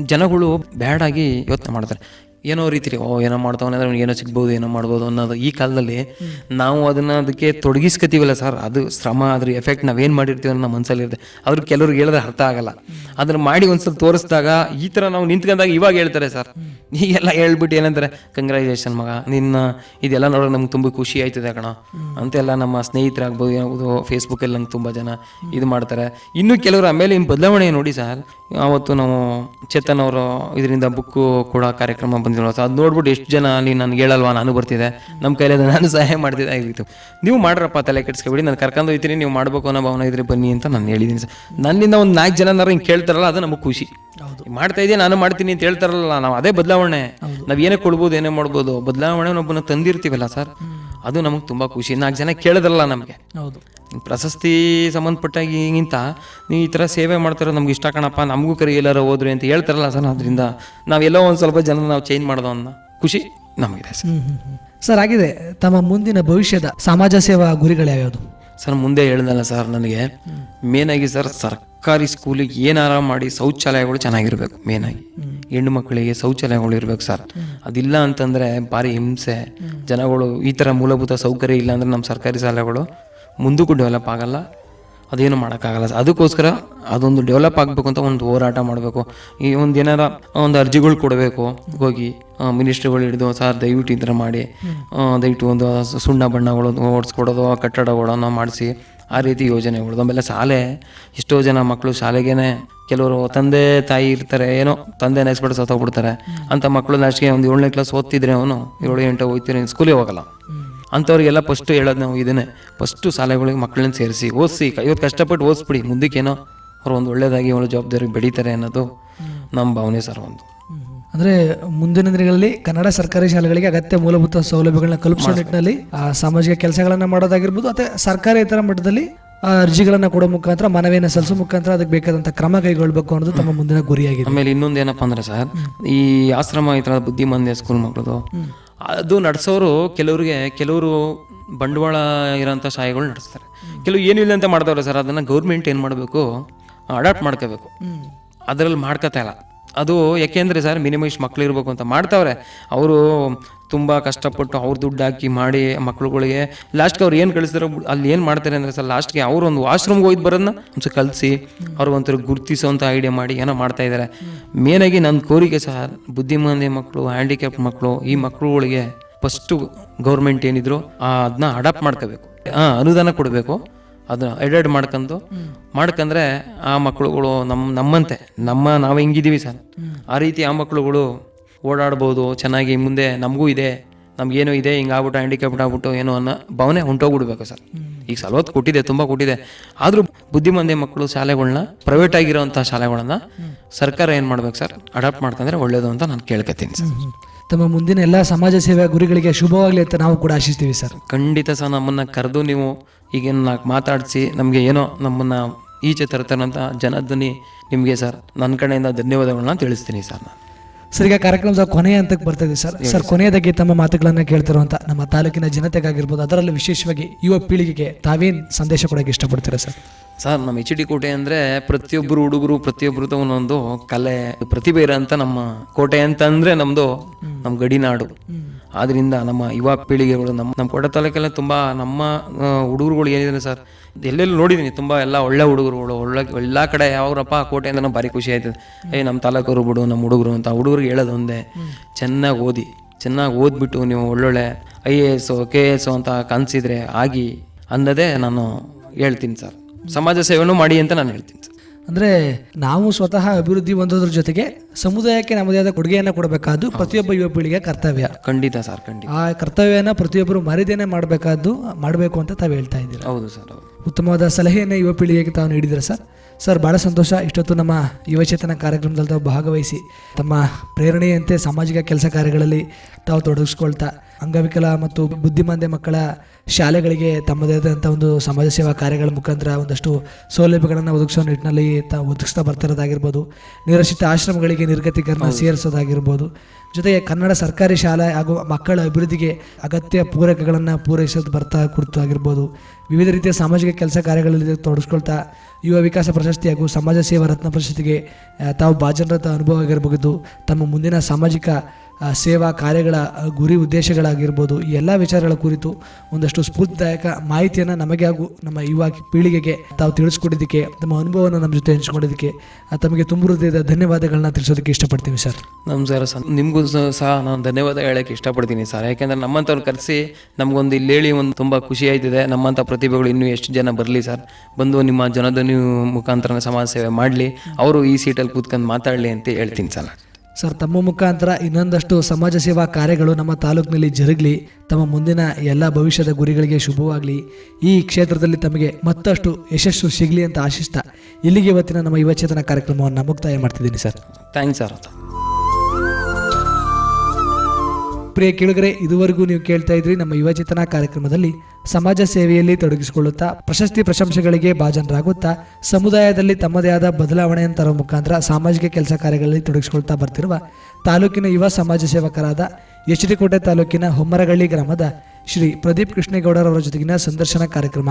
ಜನಗಳು ಬ್ಯಾಡಾಗಿ ಯೋಚನೆ ಮಾಡ್ತಾರೆ. ಏನೋ ರೀತಿ ಓ, ಏನೋ ಮಾಡ್ತಾವನೆ ಅಂದ್ರೆ ಏನೋ ಸಿಗ್ಬೋದು, ಏನೋ ಮಾಡ್ಬೋದು ಅನ್ನೋದು. ಈ ಕಾಲದಲ್ಲಿ ನಾವು ಅದನ್ನ ಅದಕ್ಕೆ ತೊಡಗಿಸ್ಕೊತೀವಲ್ಲ ಸರ್, ಅದು ಶ್ರಮ, ಅದ್ರ ಎಫೆಕ್ಟ್ ನಾವೇನು ಮಾಡಿರ್ತೀವಿ ಅನ್ನೋ ನಮ್ಮ ಮನಸ್ಸಲ್ಲಿ ಇರುತ್ತೆ ಕೆಲವ್ರಿಗೆ ಹೇಳಿದ್ರೆ ಅರ್ಥ ಆಗಲ್ಲ. ಅದನ್ನ ಮಾಡಿ ಒಂದ್ಸಲ ತೋರಿಸಿದಾಗ ಈ ಥರ ನಾವು ನಿಂತ್ಕೊಂಡಾಗ ಇವಾಗ ಹೇಳ್ತಾರೆ ಸರ್. ಈಗೆಲ್ಲ ಹೇಳ್ಬಿಟ್ಟು ಏನಂತಾರೆ ಕಂಗ್ರ್ಯಾಚುಲೇಷನ್ ಮಗ, ನಿನ್ನ ಇದೆಲ್ಲ ನೋಡೋಕೆ ನಮ್ಗೆ ತುಂಬ ಖುಷಿ ಆಯ್ತದೆ ಕಣ. ಅಂತೆಲ್ಲ ನಮ್ಮ ಸ್ನೇಹಿತರಾಗ್ಬೋದು, ಯಾವುದು ಫೇಸ್ಬುಕ್ಕಲ್ಲಿ ನಂಗೆ ತುಂಬ ಜನ ಇದು ಮಾಡ್ತಾರೆ. ಇನ್ನು ಕೆಲವರು ಆಮೇಲೆ ಇನ್ನು ಬದಲಾವಣೆ ನೋಡಿ ಸರ್, ಅವತ್ತು ನಾವು ಚೇತನ್ ಅವರು ಇದರಿಂದ ಬುಕ್ಕು ಕೂಡ ಕಾರ್ಯಕ್ರಮ ಸರ್ ಅದು ನೋಡ್ಬಿಟ್ಟು ಎಷ್ಟು ಜನ ಅಲ್ಲಿ ನನಗೆ ಹೇಳಲ್ವಾ ನಾನು ಬರ್ತಿದೆ ನಮ್ಮ ಕೈಲಿ ಅದು ನಾನು ಸಹಾಯ ಮಾಡ್ತಿದ್ದೆ. ಆಗಿತ್ತು. ನೀವು ಮಾಡ್ರಪ್ಪ ತಲೆ ಕೆಡಿಸ್ಕೊಬಿಡಿ ನಾನು ಕರ್ಕೊಂಡು ಹೋಗ್ತೀನಿ ನೀವು ಮಾಡಬೇಕು ಅನ್ನೋ ಭಾವನೆ ಇದ್ರೆ ಬನ್ನಿ ಅಂತ ನಾನು ಹೇಳಿದ್ದೀನಿ ಸರ್. ನನ್ನಿಂದ ಒಂದು ನಾಲ್ಕು ಜನನಾರು ಹಿಂಗೆ ಕೇಳ್ತಾರಲ್ಲ ಅದು ನಮಗೆ ಖುಷಿ. ಮಾಡ್ತಾ ಇದೆಯಾ ನಾನು ಮಾಡ್ತೀನಿ ಅಂತ ಹೇಳ್ತಾರಲ್ಲ ನಾವು ಅದೇ ಬದಲಾವಣೆ. ನಾವು ಏನೇ ಕೊಡ್ಬೋದು ಏನೇ ಮಾಡ್ಬೋದು ಬದಲಾವಣೆ ಒಬ್ಬನ ತಂದಿರ್ತೀವಲ್ಲ ಸರ್. ಅದು ನಮಗೆ ತುಂಬ ಖುಷಿ. ನಾಲ್ಕು ಜನ ಕೇಳಿದ್ರಲ್ಲ ನಮಗೆ. ಹೌದು. ಪ್ರಶಸ್ತಿ ಸಂಬಂಧಪಟ್ಟಾಗಿಂತ ನೀವು ಈ ಥರ ಸೇವೆ ಮಾಡ್ತಾರೋ ನಮ್ಗೆ ಇಷ್ಟ ಕಣಪ್ಪ ನಮಗೂ ಕರಿ ಎಲ್ಲಾರ ಹೋದ್ರಿ ಅಂತ ಹೇಳ್ತಾರಲ್ಲ ಸರ್ ಅದರಿಂದ ನಾವೆಲ್ಲೋ ಒಂದು ಸ್ವಲ್ಪ ಜನ ನಾವು ಚೇಂಜ್ ಮಾಡೋದು ಅನ್ನೋ ಖುಷಿ ನಮಗಿದೆ ಸರ್. ಸರ್ ಆಗಿದೆ. ತಮ್ಮ ಮುಂದಿನ ಭವಿಷ್ಯದ ಸಮಾಜ ಸೇವಾ ಗುರಿಗಳ್ಯಾವ್ಯಾವುದು ಸರ್ ಮುಂದೆ ಹೇಳ್ದಲ್ಲ ಸರ್ ನನಗೆ ಮೇನಾಗಿ ಸರ್ ಸರ್ಕಾರಿ ಸ್ಕೂಲಿಗೆ ಏನಾರ ಮಾಡಿ ಶೌಚಾಲಯಗಳು ಚೆನ್ನಾಗಿರ್ಬೇಕು ಮೇನಾಗಿ ಹೆಣ್ಣು ಮಕ್ಕಳಿಗೆ ಶೌಚಾಲಯಗಳು ಇರಬೇಕು ಸರ್. ಅದಿಲ್ಲ ಅಂತಂದ್ರೆ ಭಾರಿ ಹಿಂಸೆ ಜನಗಳು ಈ ಥರ ಮೂಲಭೂತ ಸೌಕರ್ಯ ಇಲ್ಲ ಅಂದ್ರೆ ನಮ್ಮ ಸರ್ಕಾರಿ ಶಾಲೆಗಳು ಮುಂದಕ್ಕೂ ಡೆವಲಪ್ ಆಗಲ್ಲ ಅದೇನು ಮಾಡೋಕ್ಕಾಗಲ್ಲ. ಅದಕ್ಕೋಸ್ಕರ ಅದೊಂದು ಡೆವಲಪ್ ಆಗಬೇಕು ಅಂತ ಒಂದು ಹೋರಾಟ ಮಾಡಬೇಕು. ಈ ಒಂದು ಏನಾರ ಒಂದು ಅರ್ಜಿಗಳು ಕೊಡಬೇಕು. ಹೋಗಿ ಮಿನಿಸ್ಟ್ರಿಗಳು ಹಿಡಿದು ಸರ್ ದಯವಿಟ್ಟು ಈ ಥರ ಮಾಡಿ. ದಯವಿಟ್ಟು ಒಂದು ಸುಣ್ಣ ಬಣ್ಣಗಳು ಓಡಿಸ್ಕೊಡೋದು ಕಟ್ಟಡಗಳನ್ನು ಮಾಡಿಸಿ. ಆ ರೀತಿ ಯೋಜನೆಗಳು ಆಮೇಲೆ ಶಾಲೆ ಎಷ್ಟೋ ಜನ ಮಕ್ಕಳು ಶಾಲೆಗೇನೆ ಕೆಲವರು ತಂದೆ ತಾಯಿ ಇರ್ತಾರೆ ಏನೋ ತಂದೆ ನೆನೆಸ್ಬಿಟ್ಟು ಸತ್ತೋಗ್ಬಿಡ್ತಾರೆ. ಅಂತ ಮಕ್ಕಳು ಲಾಸ್ಟ್ಗೆ ಒಂದು ಏಳನೇ ಕ್ಲಾಸ್ ಓದ್ತಿದ್ರೆ ಅವನು ಏಳು ಎಂಟು ಹೋಗ್ತೀನಿ ಸ್ಕೂಲಿಗೆ ಹೋಗಲ್ಲ. ಅಂಥವ್ರಿಗೆಲ್ಲ ಫಸ್ಟು ಹೇಳೋದು ನಾವು ಇದನ್ನೇ. ಫಸ್ಟು ಶಾಲೆಗಳಿಗೆ ಮಕ್ಕಳನ್ನ ಸೇರಿಸಿ ಓದಿಸಿ ಇವತ್ತು ಕಷ್ಟಪಟ್ಟು ಓದಿಸ್ಬಿಡಿ. ಮುಂದಕ್ಕೇನೋ ಅವ್ರು ಒಂದು ಒಳ್ಳೆಯದಾಗಿ ಅವಳ ಜವಾಬ್ದಾರಿ ಬೆಳೀತಾರೆ ಅನ್ನೋದು ನಮ್ಮ ಭಾವನೆ ಸರ್ ಒಂದು. ಅಂದರೆ ಮುಂದಿನ ದಿನಗಳಲ್ಲಿ ಕನ್ನಡ ಸರ್ಕಾರಿ ಶಾಲೆಗಳಿಗೆ ಅಗತ್ಯ ಮೂಲಭೂತ ಸೌಲಭ್ಯಗಳನ್ನ ಕಲ್ಪಿಸೋ ನಿಟ್ಟಿನಲ್ಲಿ ಆ, ಸಾಮಾಜಿಕ ಕೆಲಸಗಳನ್ನು ಮಾಡೋದಾಗಿರ್ಬೋದು ಅಥವಾ ಸರ್ಕಾರೇತರ ಮಟ್ಟದಲ್ಲಿ ಆ, ಅರ್ಜಿಗಳನ್ನು ಕೊಡೋ ಮುಖಾಂತರ ಮನವಿಯನ್ನು ಸಲ್ಲಿಸೋ ಮುಖಾಂತರ ಅದಕ್ಕೆ ಬೇಕಾದಂಥ ಕ್ರಮ ಕೈಗೊಳ್ಬೇಕು ಅನ್ನೋದು ತಮ್ಮ ಮುಂದಿನ ಗುರಿಯಾಗಿದೆ. ಆಮೇಲೆ ಇನ್ನೊಂದು ಏನಪ್ಪ ಅಂದ್ರೆ ಸರ್ ಈ ಆಶ್ರಮ ಈ ಥರ ಬುದ್ಧಿಮಂದ್ಯ ಸ್ಕೂಲ್ ಮಕ್ಕಳದು ಅದು ನಡೆಸೋರು ಕೆಲವ್ರಿಗೆ, ಕೆಲವರು ಬಂಡವಾಳ ಇರೋಂಥ ಶಾಲೆಗಳು ನಡೆಸ್ತಾರೆ. ಕೆಲವು ಏನಿಲ್ಲ ಅಂತ ಮಾಡ್ತಾವ್ರೆ ಸರ್, ಅದನ್ನು ಗೌರ್ಮೆಂಟ್ ಏನು ಮಾಡಬೇಕು? ಅಡಾಪ್ಟ್ ಮಾಡ್ಕೋಬೇಕು. ಅದರಲ್ಲಿ ಮಾಡ್ಕೋತಾ ಇಲ್ಲ. ಅದು ಯಾಕೆಂದರೆ ಸರ್ ಮಿನಿಮಮ್ ಇಷ್ಟು ಇರಬೇಕು ಅಂತ ಮಾಡ್ತಾವ್ರೆ. ಅವರು ತುಂಬ ಕಷ್ಟಪಟ್ಟು ಅವ್ರ ದುಡ್ಡು ಹಾಕಿ ಮಾಡಿ ಮಕ್ಳುಗಳಿಗೆ. ಲಾಸ್ಟ್ಗೆ ಅವ್ರು ಏನು ಕಳಿಸ್ತಾರೆ ಅಲ್ಲಿ ಏನು ಮಾಡ್ತಾರೆ ಅಂದರೆ ಸರ್ ಲಾಸ್ಟ್ಗೆ ಅವ್ರು ಒಂದು ವಾಶ್ರೂಮ್ಗೆ ಹೋಗಿ ಬರೋದನ್ನ ಒಂದು ಕಲಿಸಿ ಅವ್ರಿಗೊಂಥರ ಗುರ್ತಿಸೋಂಥ ಐಡಿಯಾ ಮಾಡಿ ಏನೋ ಮಾಡ್ತಾ ಇದ್ದಾರೆ ಮೇನಾಗಿ ನನ್ನ ಕೋರಿಕೆ ಸಹ, ಬುದ್ಧಿಮಾಂದ್ಯ ಮಕ್ಕಳು ಹ್ಯಾಂಡಿಕ್ಯಾಪ್ ಮಕ್ಕಳು ಈ ಮಕ್ಕಳುಗಳಿಗೆ ಫಸ್ಟು ಗೌರ್ಮೆಂಟ್ ಏನಿದ್ರು ಅದನ್ನ ಅಡಾಪ್ಟ್ ಮಾಡ್ಕೋಬೇಕು. ಹಾಂ ಅನುದಾನ ಕೊಡಬೇಕು ಅದನ್ನ ಎಡೆಡ್ ಮಾಡ್ಕೊಂಡು ಮಾಡ್ಕಂದ್ರೆ ಆ ಮಕ್ಕಳುಗಳು ನಮ್ಮ ನಮ್ಮಂತೆ, ನಮ್ಮ ನಾವು ಹೆಂಗಿದೀವಿ ಸರ್. ಆ ರೀತಿ ಆ ಮಕ್ಕಳುಗಳು ಓಡಾಡ್ಬೋದು ಚೆನ್ನಾಗಿ ಮುಂದೆ ನಮಗೂ ಇದೆ ನಮಗೇನೋ ಇದೆ ಹಿಂಗಾಗ್ಬಿಟ್ಟು ಹ್ಯಾಂಡಿಕ್ಯಾಪ್ಟ್ ಆಗ್ಬಿಟ್ಟು ಏನೋ ಅನ್ನೋ ಭಾವನೆ ಹೊಂಟೋಗ್ಬಿಡ್ಬೇಕು ಸರ್. ಈಗ ಸಲವತ್ತು ಕೊಟ್ಟಿದೆ ತುಂಬ ಕೊಟ್ಟಿದೆ. ಆದರೂ ಬುದ್ಧಿಮಂದಿ ಮಕ್ಕಳು ಶಾಲೆಗಳನ್ನ ಪ್ರೈವೇಟ್ ಆಗಿರೋಂಥ ಶಾಲೆಗಳನ್ನ ಸರ್ಕಾರ ಏನು ಮಾಡ್ಬೇಕು ಸರ್? ಅಡಾಪ್ಟ್ ಮಾಡ್ತಂದ್ರೆ ಒಳ್ಳೇದು ಅಂತ ನಾನು ಕೇಳ್ಕೊತೀನಿ ಸರ್. ತಮ್ಮ ಮುಂದಿನ ಎಲ್ಲ ಸಮಾಜ ಸೇವಾ ಗುರಿಗಳಿಗೆ ಶುಭವಾಗಲಿ ಅಂತ ನಾವು ಕೂಡ ಆಶಿಸ್ತೀವಿ ಸರ್. ಖಂಡಿತ ಸರ್ ನಮ್ಮನ್ನು ಕರೆದು ನೀವು ಈಗ ನಾಲ್ಕು ಮಾತಾಡಿಸಿ ನಮಗೆ ಏನೋ ನಮ್ಮನ್ನು ಈಚೆ ತರ್ತಾರಂಥ ಜನಧ್ವನಿ ನಿಮಗೆ ಸರ್. ನನ್ನ ಕಡೆಯಿಂದ ಧನ್ಯವಾದಗಳನ್ನ ತಿಳಿಸ್ತೀನಿ ಸರ್ ನಾನು. ಸರ್ ಈಗ ಕಾರ್ಯಕ್ರಮದ ಕೊನೆಯ ಹಂತಕ್ಕೆ ಬರ್ತಾ ಇದೆ ಸರ್. ಸರ್ ಕೊನೆಯದಾಗಿ ತಮ್ಮ ಮಾತುಗಳನ್ನ ಕೇಳ್ತಿರುವಂತ ನಮ್ಮ ತಾಲೂಕಿನ ಜನತೆಗಾಗಿರ್ಬೋದು ಅದರಲ್ಲೂ ವಿಶೇಷವಾಗಿ ಯುವ ಪೀಳಿಗೆಗೆ ತಾವೇನ್ ಸಂದೇಶ ಕೊಡಕ್ಕೆ ಇಷ್ಟಪಡ್ತೀರಾ ಸರ್? ಸರ್ ನಮ್ಮ ಎಚ್ ಡಿ ಕೋಟೆ ಅಂದ್ರೆ ಪ್ರತಿಯೊಬ್ಬರು ಹುಡುಗರು ಪ್ರತಿಯೊಬ್ಬರು ಒಂದೊಂದು ಕಲೆ ಪ್ರತಿಭೆ ಇರೋಂಥ ನಮ್ಮ ಕೋಟೆ ಅಂತಂದರೆ ನಮ್ಮದು ನಮ್ಮ ಗಡಿನಾಡು. ಆದ್ರಿಂದ ನಮ್ಮ ಯುವ ಪೀಳಿಗೆಗಳು ನಮ್ಮ ನಮ್ಮ ಕೋಟೆ ತಾಲೂಕಲ್ಲ ತುಂಬಾ ನಮ್ಮ ಹುಡುಗರುಗಳು ಏನಿದೆ ಸರ್ ಎಲ್ಲೆಲ್ಲೂ ನೋಡಿದ್ದೀನಿ ತುಂಬ ಎಲ್ಲ ಒಳ್ಳೆ ಹುಡುಗರುಗಳು ಒಳ್ಳೆ ಎಲ್ಲ ಕಡೆ ಯಾವಾಗ್ರಪ್ಪ ಕೋಟೆ ಅಂದ್ರೆ ಭಾರಿ ಖುಷಿ ಆಯ್ತದೆ. ಏಯ್ ನಮ್ಮ ತಾಲೂಕರು ಬಿಡು ನಮ್ಮ ಹುಡುಗರು ಅಂತ ಹುಡುಗರಿಗೆ ಹೇಳೋದು ಒಂದೇ. ಚೆನ್ನಾಗಿ ಓದಿ ಚೆನ್ನಾಗಿ ಓದ್ಬಿಟ್ಟು ನೀವು ಒಳ್ಳೊಳ್ಳೆ I A S K A S ಅಂತ ಕನಸಿದ್ರೆ ಆಗಿ ಅನ್ನೋದೇ ನಾನು ಹೇಳ್ತೀನಿ ಸರ್. ಸಮಾಜ ಸೇವೆನೂ ಮಾಡಿ ಅಂತ ನಾನು ಹೇಳ್ತೀನಿ ಸರ್. ಅಂದರೆ ನಾವು ಸ್ವತಃ ಅಭಿವೃದ್ಧಿ ಹೊಂದೋದ್ರ ಜೊತೆಗೆ ಸಮುದಾಯಕ್ಕೆ ನಮ್ಮದೇ ಆದ ಕೊಡುಗೆಯನ್ನು ಕೊಡಬೇಕಾದ್ದು ಪ್ರತಿಯೊಬ್ಬ ಯುವ ಪೀಳಿಗೆ ಕರ್ತವ್ಯ. ಖಂಡಿತ ಸರ್ ಖಂಡಿತ. ಆ ಕರ್ತವ್ಯನ ಪ್ರತಿಯೊಬ್ಬರು ಮರಿದೇನೆ ಮಾಡಬೇಕಾದ್ದು ಮಾಡಬೇಕು ಅಂತ ತಾವು ಹೇಳ್ತಾ ಇದ್ದೀರಾ? ಹೌದು ಸರ್ ಹೌದು. ಉತ್ತಮವಾದ ಸಲಹೆಯನ್ನು ಯುವ ಪೀಳಿಗೆಗೆ ತಾವು ನೀಡಿದರೆ ಸರ್? ಸರ್ ಭಾಳ ಸಂತೋಷ. ಇಷ್ಟೊತ್ತು ನಮ್ಮ ಯುವಚೇತನ ಕಾರ್ಯಕ್ರಮದಲ್ಲಿ ತಾವು ಭಾಗವಹಿಸಿ ತಮ್ಮ ಪ್ರೇರಣೆಯಂತೆ ಸಾಮಾಜಿಕ ಕೆಲಸ ಕಾರ್ಯಗಳಲ್ಲಿ ತಾವು ತೊಡಗಿಸ್ಕೊಳ್ತಾ ಅಂಗವಿಕಲ ಮತ್ತು ಬುದ್ಧಿಮಾಂದ್ಯ ಮಕ್ಕಳ ಶಾಲೆಗಳಿಗೆ ತಮ್ಮದೇ ಆದಂಥ ಒಂದು ಸಮಾಜ ಸೇವಾ ಕಾರ್ಯಗಳ ಮುಖಾಂತರ ಒಂದಷ್ಟು ಸೌಲಭ್ಯಗಳನ್ನು ಒದಗಿಸೋ ನಿಟ್ಟಿನಲ್ಲಿ ತ ಒದಗಿಸ್ತಾ ಬರ್ತಿರೋದಾಗಿರ್ಬೋದು. ನಿರಾಶ್ರಿತ ಆಶ್ರಮಗಳಿಗೆ ನಿರ್ಗತಿಕರಣ ಸೇರಿಸೋದಾಗಿರ್ಬೋದು. ಜೊತೆಗೆ ಕನ್ನಡ ಸರ್ಕಾರಿ ಶಾಲೆ ಹಾಗೂ ಮಕ್ಕಳ ಅಭಿವೃದ್ಧಿಗೆ ಅಗತ್ಯ ಪೂರಕಗಳನ್ನು ಪೂರೈಸೋದು ಬರ್ತಾ ಕುರಿತು ಆಗಿರ್ಬೋದು. ವಿವಿಧ ರೀತಿಯ ಸಾಮಾಜಿಕ ಕೆಲಸ ಕಾರ್ಯಗಳಲ್ಲಿ ತೊಡಗಿಸ್ಕೊಳ್ತಾ ಯುವ ವಿಕಾಸ ಪ್ರಶಸ್ತಿ ಹಾಗೂ ಸಮಾಜ ಸೇವಾ ರತ್ನ ಪ್ರಶಸ್ತಿಗೆ ತಾವು ಭಾಜನರತ ಅನುಭವ ಆಗಿರಬಹುದು. ತಮ್ಮ ಮುಂದಿನ ಸಾಮಾಜಿಕ ಸೇವಾ ಕಾರ್ಯಗಳ ಗುರಿ ಉದ್ದೇಶಗಳಾಗಿರ್ಬೋದು, ಈ ಎಲ್ಲ ವಿಚಾರಗಳ ಕುರಿತು ಒಂದಷ್ಟು ಸ್ಫೂರ್ತಿದಾಯಕ ಮಾಹಿತಿಯನ್ನು ನಮಗೆ ಹಾಗೂ ನಮ್ಮ ಯುವ ಪೀಳಿಗೆಗೆ ತಾವು ತಿಳಿಸ್ಕೊಟ್ಟಿದ್ದಕ್ಕೆ, ತಮ್ಮ ಅನುಭವವನ್ನು ನಮ್ಮ ಜೊತೆ ಹಂಚ್ಕೊಂಡಿದ್ದಕ್ಕೆ ತಮಗೆ ತುಂಬ ಹೃದಯದ ಧನ್ಯವಾದಗಳನ್ನ ತಿಳಿಸೋದಕ್ಕೆ ಇಷ್ಟಪಡ್ತೀವಿ ಸರ್. ನಮಸ್ಕಾರ ಸರ್. ನಿಮಗೂ ಸಹ ನಾನು ಧನ್ಯವಾದ ಹೇಳಕ್ಕೆ ಇಷ್ಟಪಡ್ತೀನಿ ಸರ್. ಯಾಕೆಂದ್ರೆ ನಮ್ಮಂಥವ್ರು ಕರೆಸಿ ನಮಗೊಂದು ಇಲ್ಲಿ ಹೇಳಿ ಒಂದು ತುಂಬ ಖುಷಿ ಆಯ್ತಿದೆ. ನಮ್ಮಂಥ ಪ್ರತಿಭೆಗಳು ಇನ್ನೂ ಎಷ್ಟು ಜನ ಬರಲಿ ಸರ್. ಬಂದು ನಿಮ್ಮ ಜನಧ್ವನಿ ಮುಖಾಂತರ ಸಮಾಜ ಸೇವೆ ಮಾಡಲಿ. ಅವರು ಈ ಸೀಟಲ್ಲಿ ಕೂತ್ಕೊಂಡು ಮಾತಾಡಲಿ ಅಂತ ಹೇಳ್ತೀನಿ ಸರ್. ಸರ್, ತಮ್ಮ ಮುಖಾಂತರ ಇನ್ನೊಂದಷ್ಟು ಸಮಾಜ ಸೇವಾ ಕಾರ್ಯಗಳು ನಮ್ಮ ತಾಲೂಕಿನಲ್ಲಿ ಜರುಗಲಿ, ತಮ್ಮ ಮುಂದಿನ ಎಲ್ಲ ಭವಿಷ್ಯದ ಗುರಿಗಳಿಗೆ ಶುಭವಾಗಲಿ. ಈ ಕ್ಷೇತ್ರದಲ್ಲಿ ತಮಗೆ ಮತ್ತಷ್ಟು ಯಶಸ್ಸು ಸಿಗಲಿ ಅಂತ ಆಶಿಸ್ತಾ ಇಲ್ಲಿಗೆ ಇವತ್ತಿನ ನಮ್ಮ ಯುವಚೇತನ ಕಾರ್ಯಕ್ರಮವನ್ನು ಮುಕ್ತಾಯ ಮಾಡ್ತಿದ್ದೀನಿ ಸರ್. ಥ್ಯಾಂಕ್ಸ್ ಸರ್ ಪ್ರಿಯ ಕೇಳುಗರೆ, ಇದುವರೆಗೂ ನೀವು ಕೇಳ್ತಾ ಇದ್ರಿ ನಮ್ಮ ಯುವಚೇತನ ಕಾರ್ಯಕ್ರಮದಲ್ಲಿ ಸಮಾಜ ಸೇವೆಯಲ್ಲಿ ತೊಡಗಿಸಿಕೊಳ್ಳುತ್ತಾ, ಪ್ರಶಸ್ತಿ ಪ್ರಶಂಸೆಗಳಿಗೆ ಭಾಜನರಾಗುತ್ತಾ, ಸಮುದಾಯದಲ್ಲಿ ತಮ್ಮದೇ ಆದ ಬದಲಾವಣೆಯನ್ನು ತರುವ ಮುಖಾಂತರ ಸಾಮಾಜಿಕ ಕೆಲಸ ಕಾರ್ಯಗಳಲ್ಲಿ ತೊಡಗಿಸಿಕೊಳ್ತಾ ಬರ್ತಿರುವ ತಾಲೂಕಿನ ಯುವ ಸಮಾಜ ಸೇವಕರಾದ ಎಚ್ ತಾಲೂಕಿನ ಹೊಮ್ಮರಗಳ್ಳಿ ಗ್ರಾಮದ ಶ್ರೀ ಪ್ರದೀಪ್ ಕೃಷ್ಣೇಗೌಡರವರ ಜೊತೆಗಿನ ಸಂದರ್ಶನ ಕಾರ್ಯಕ್ರಮ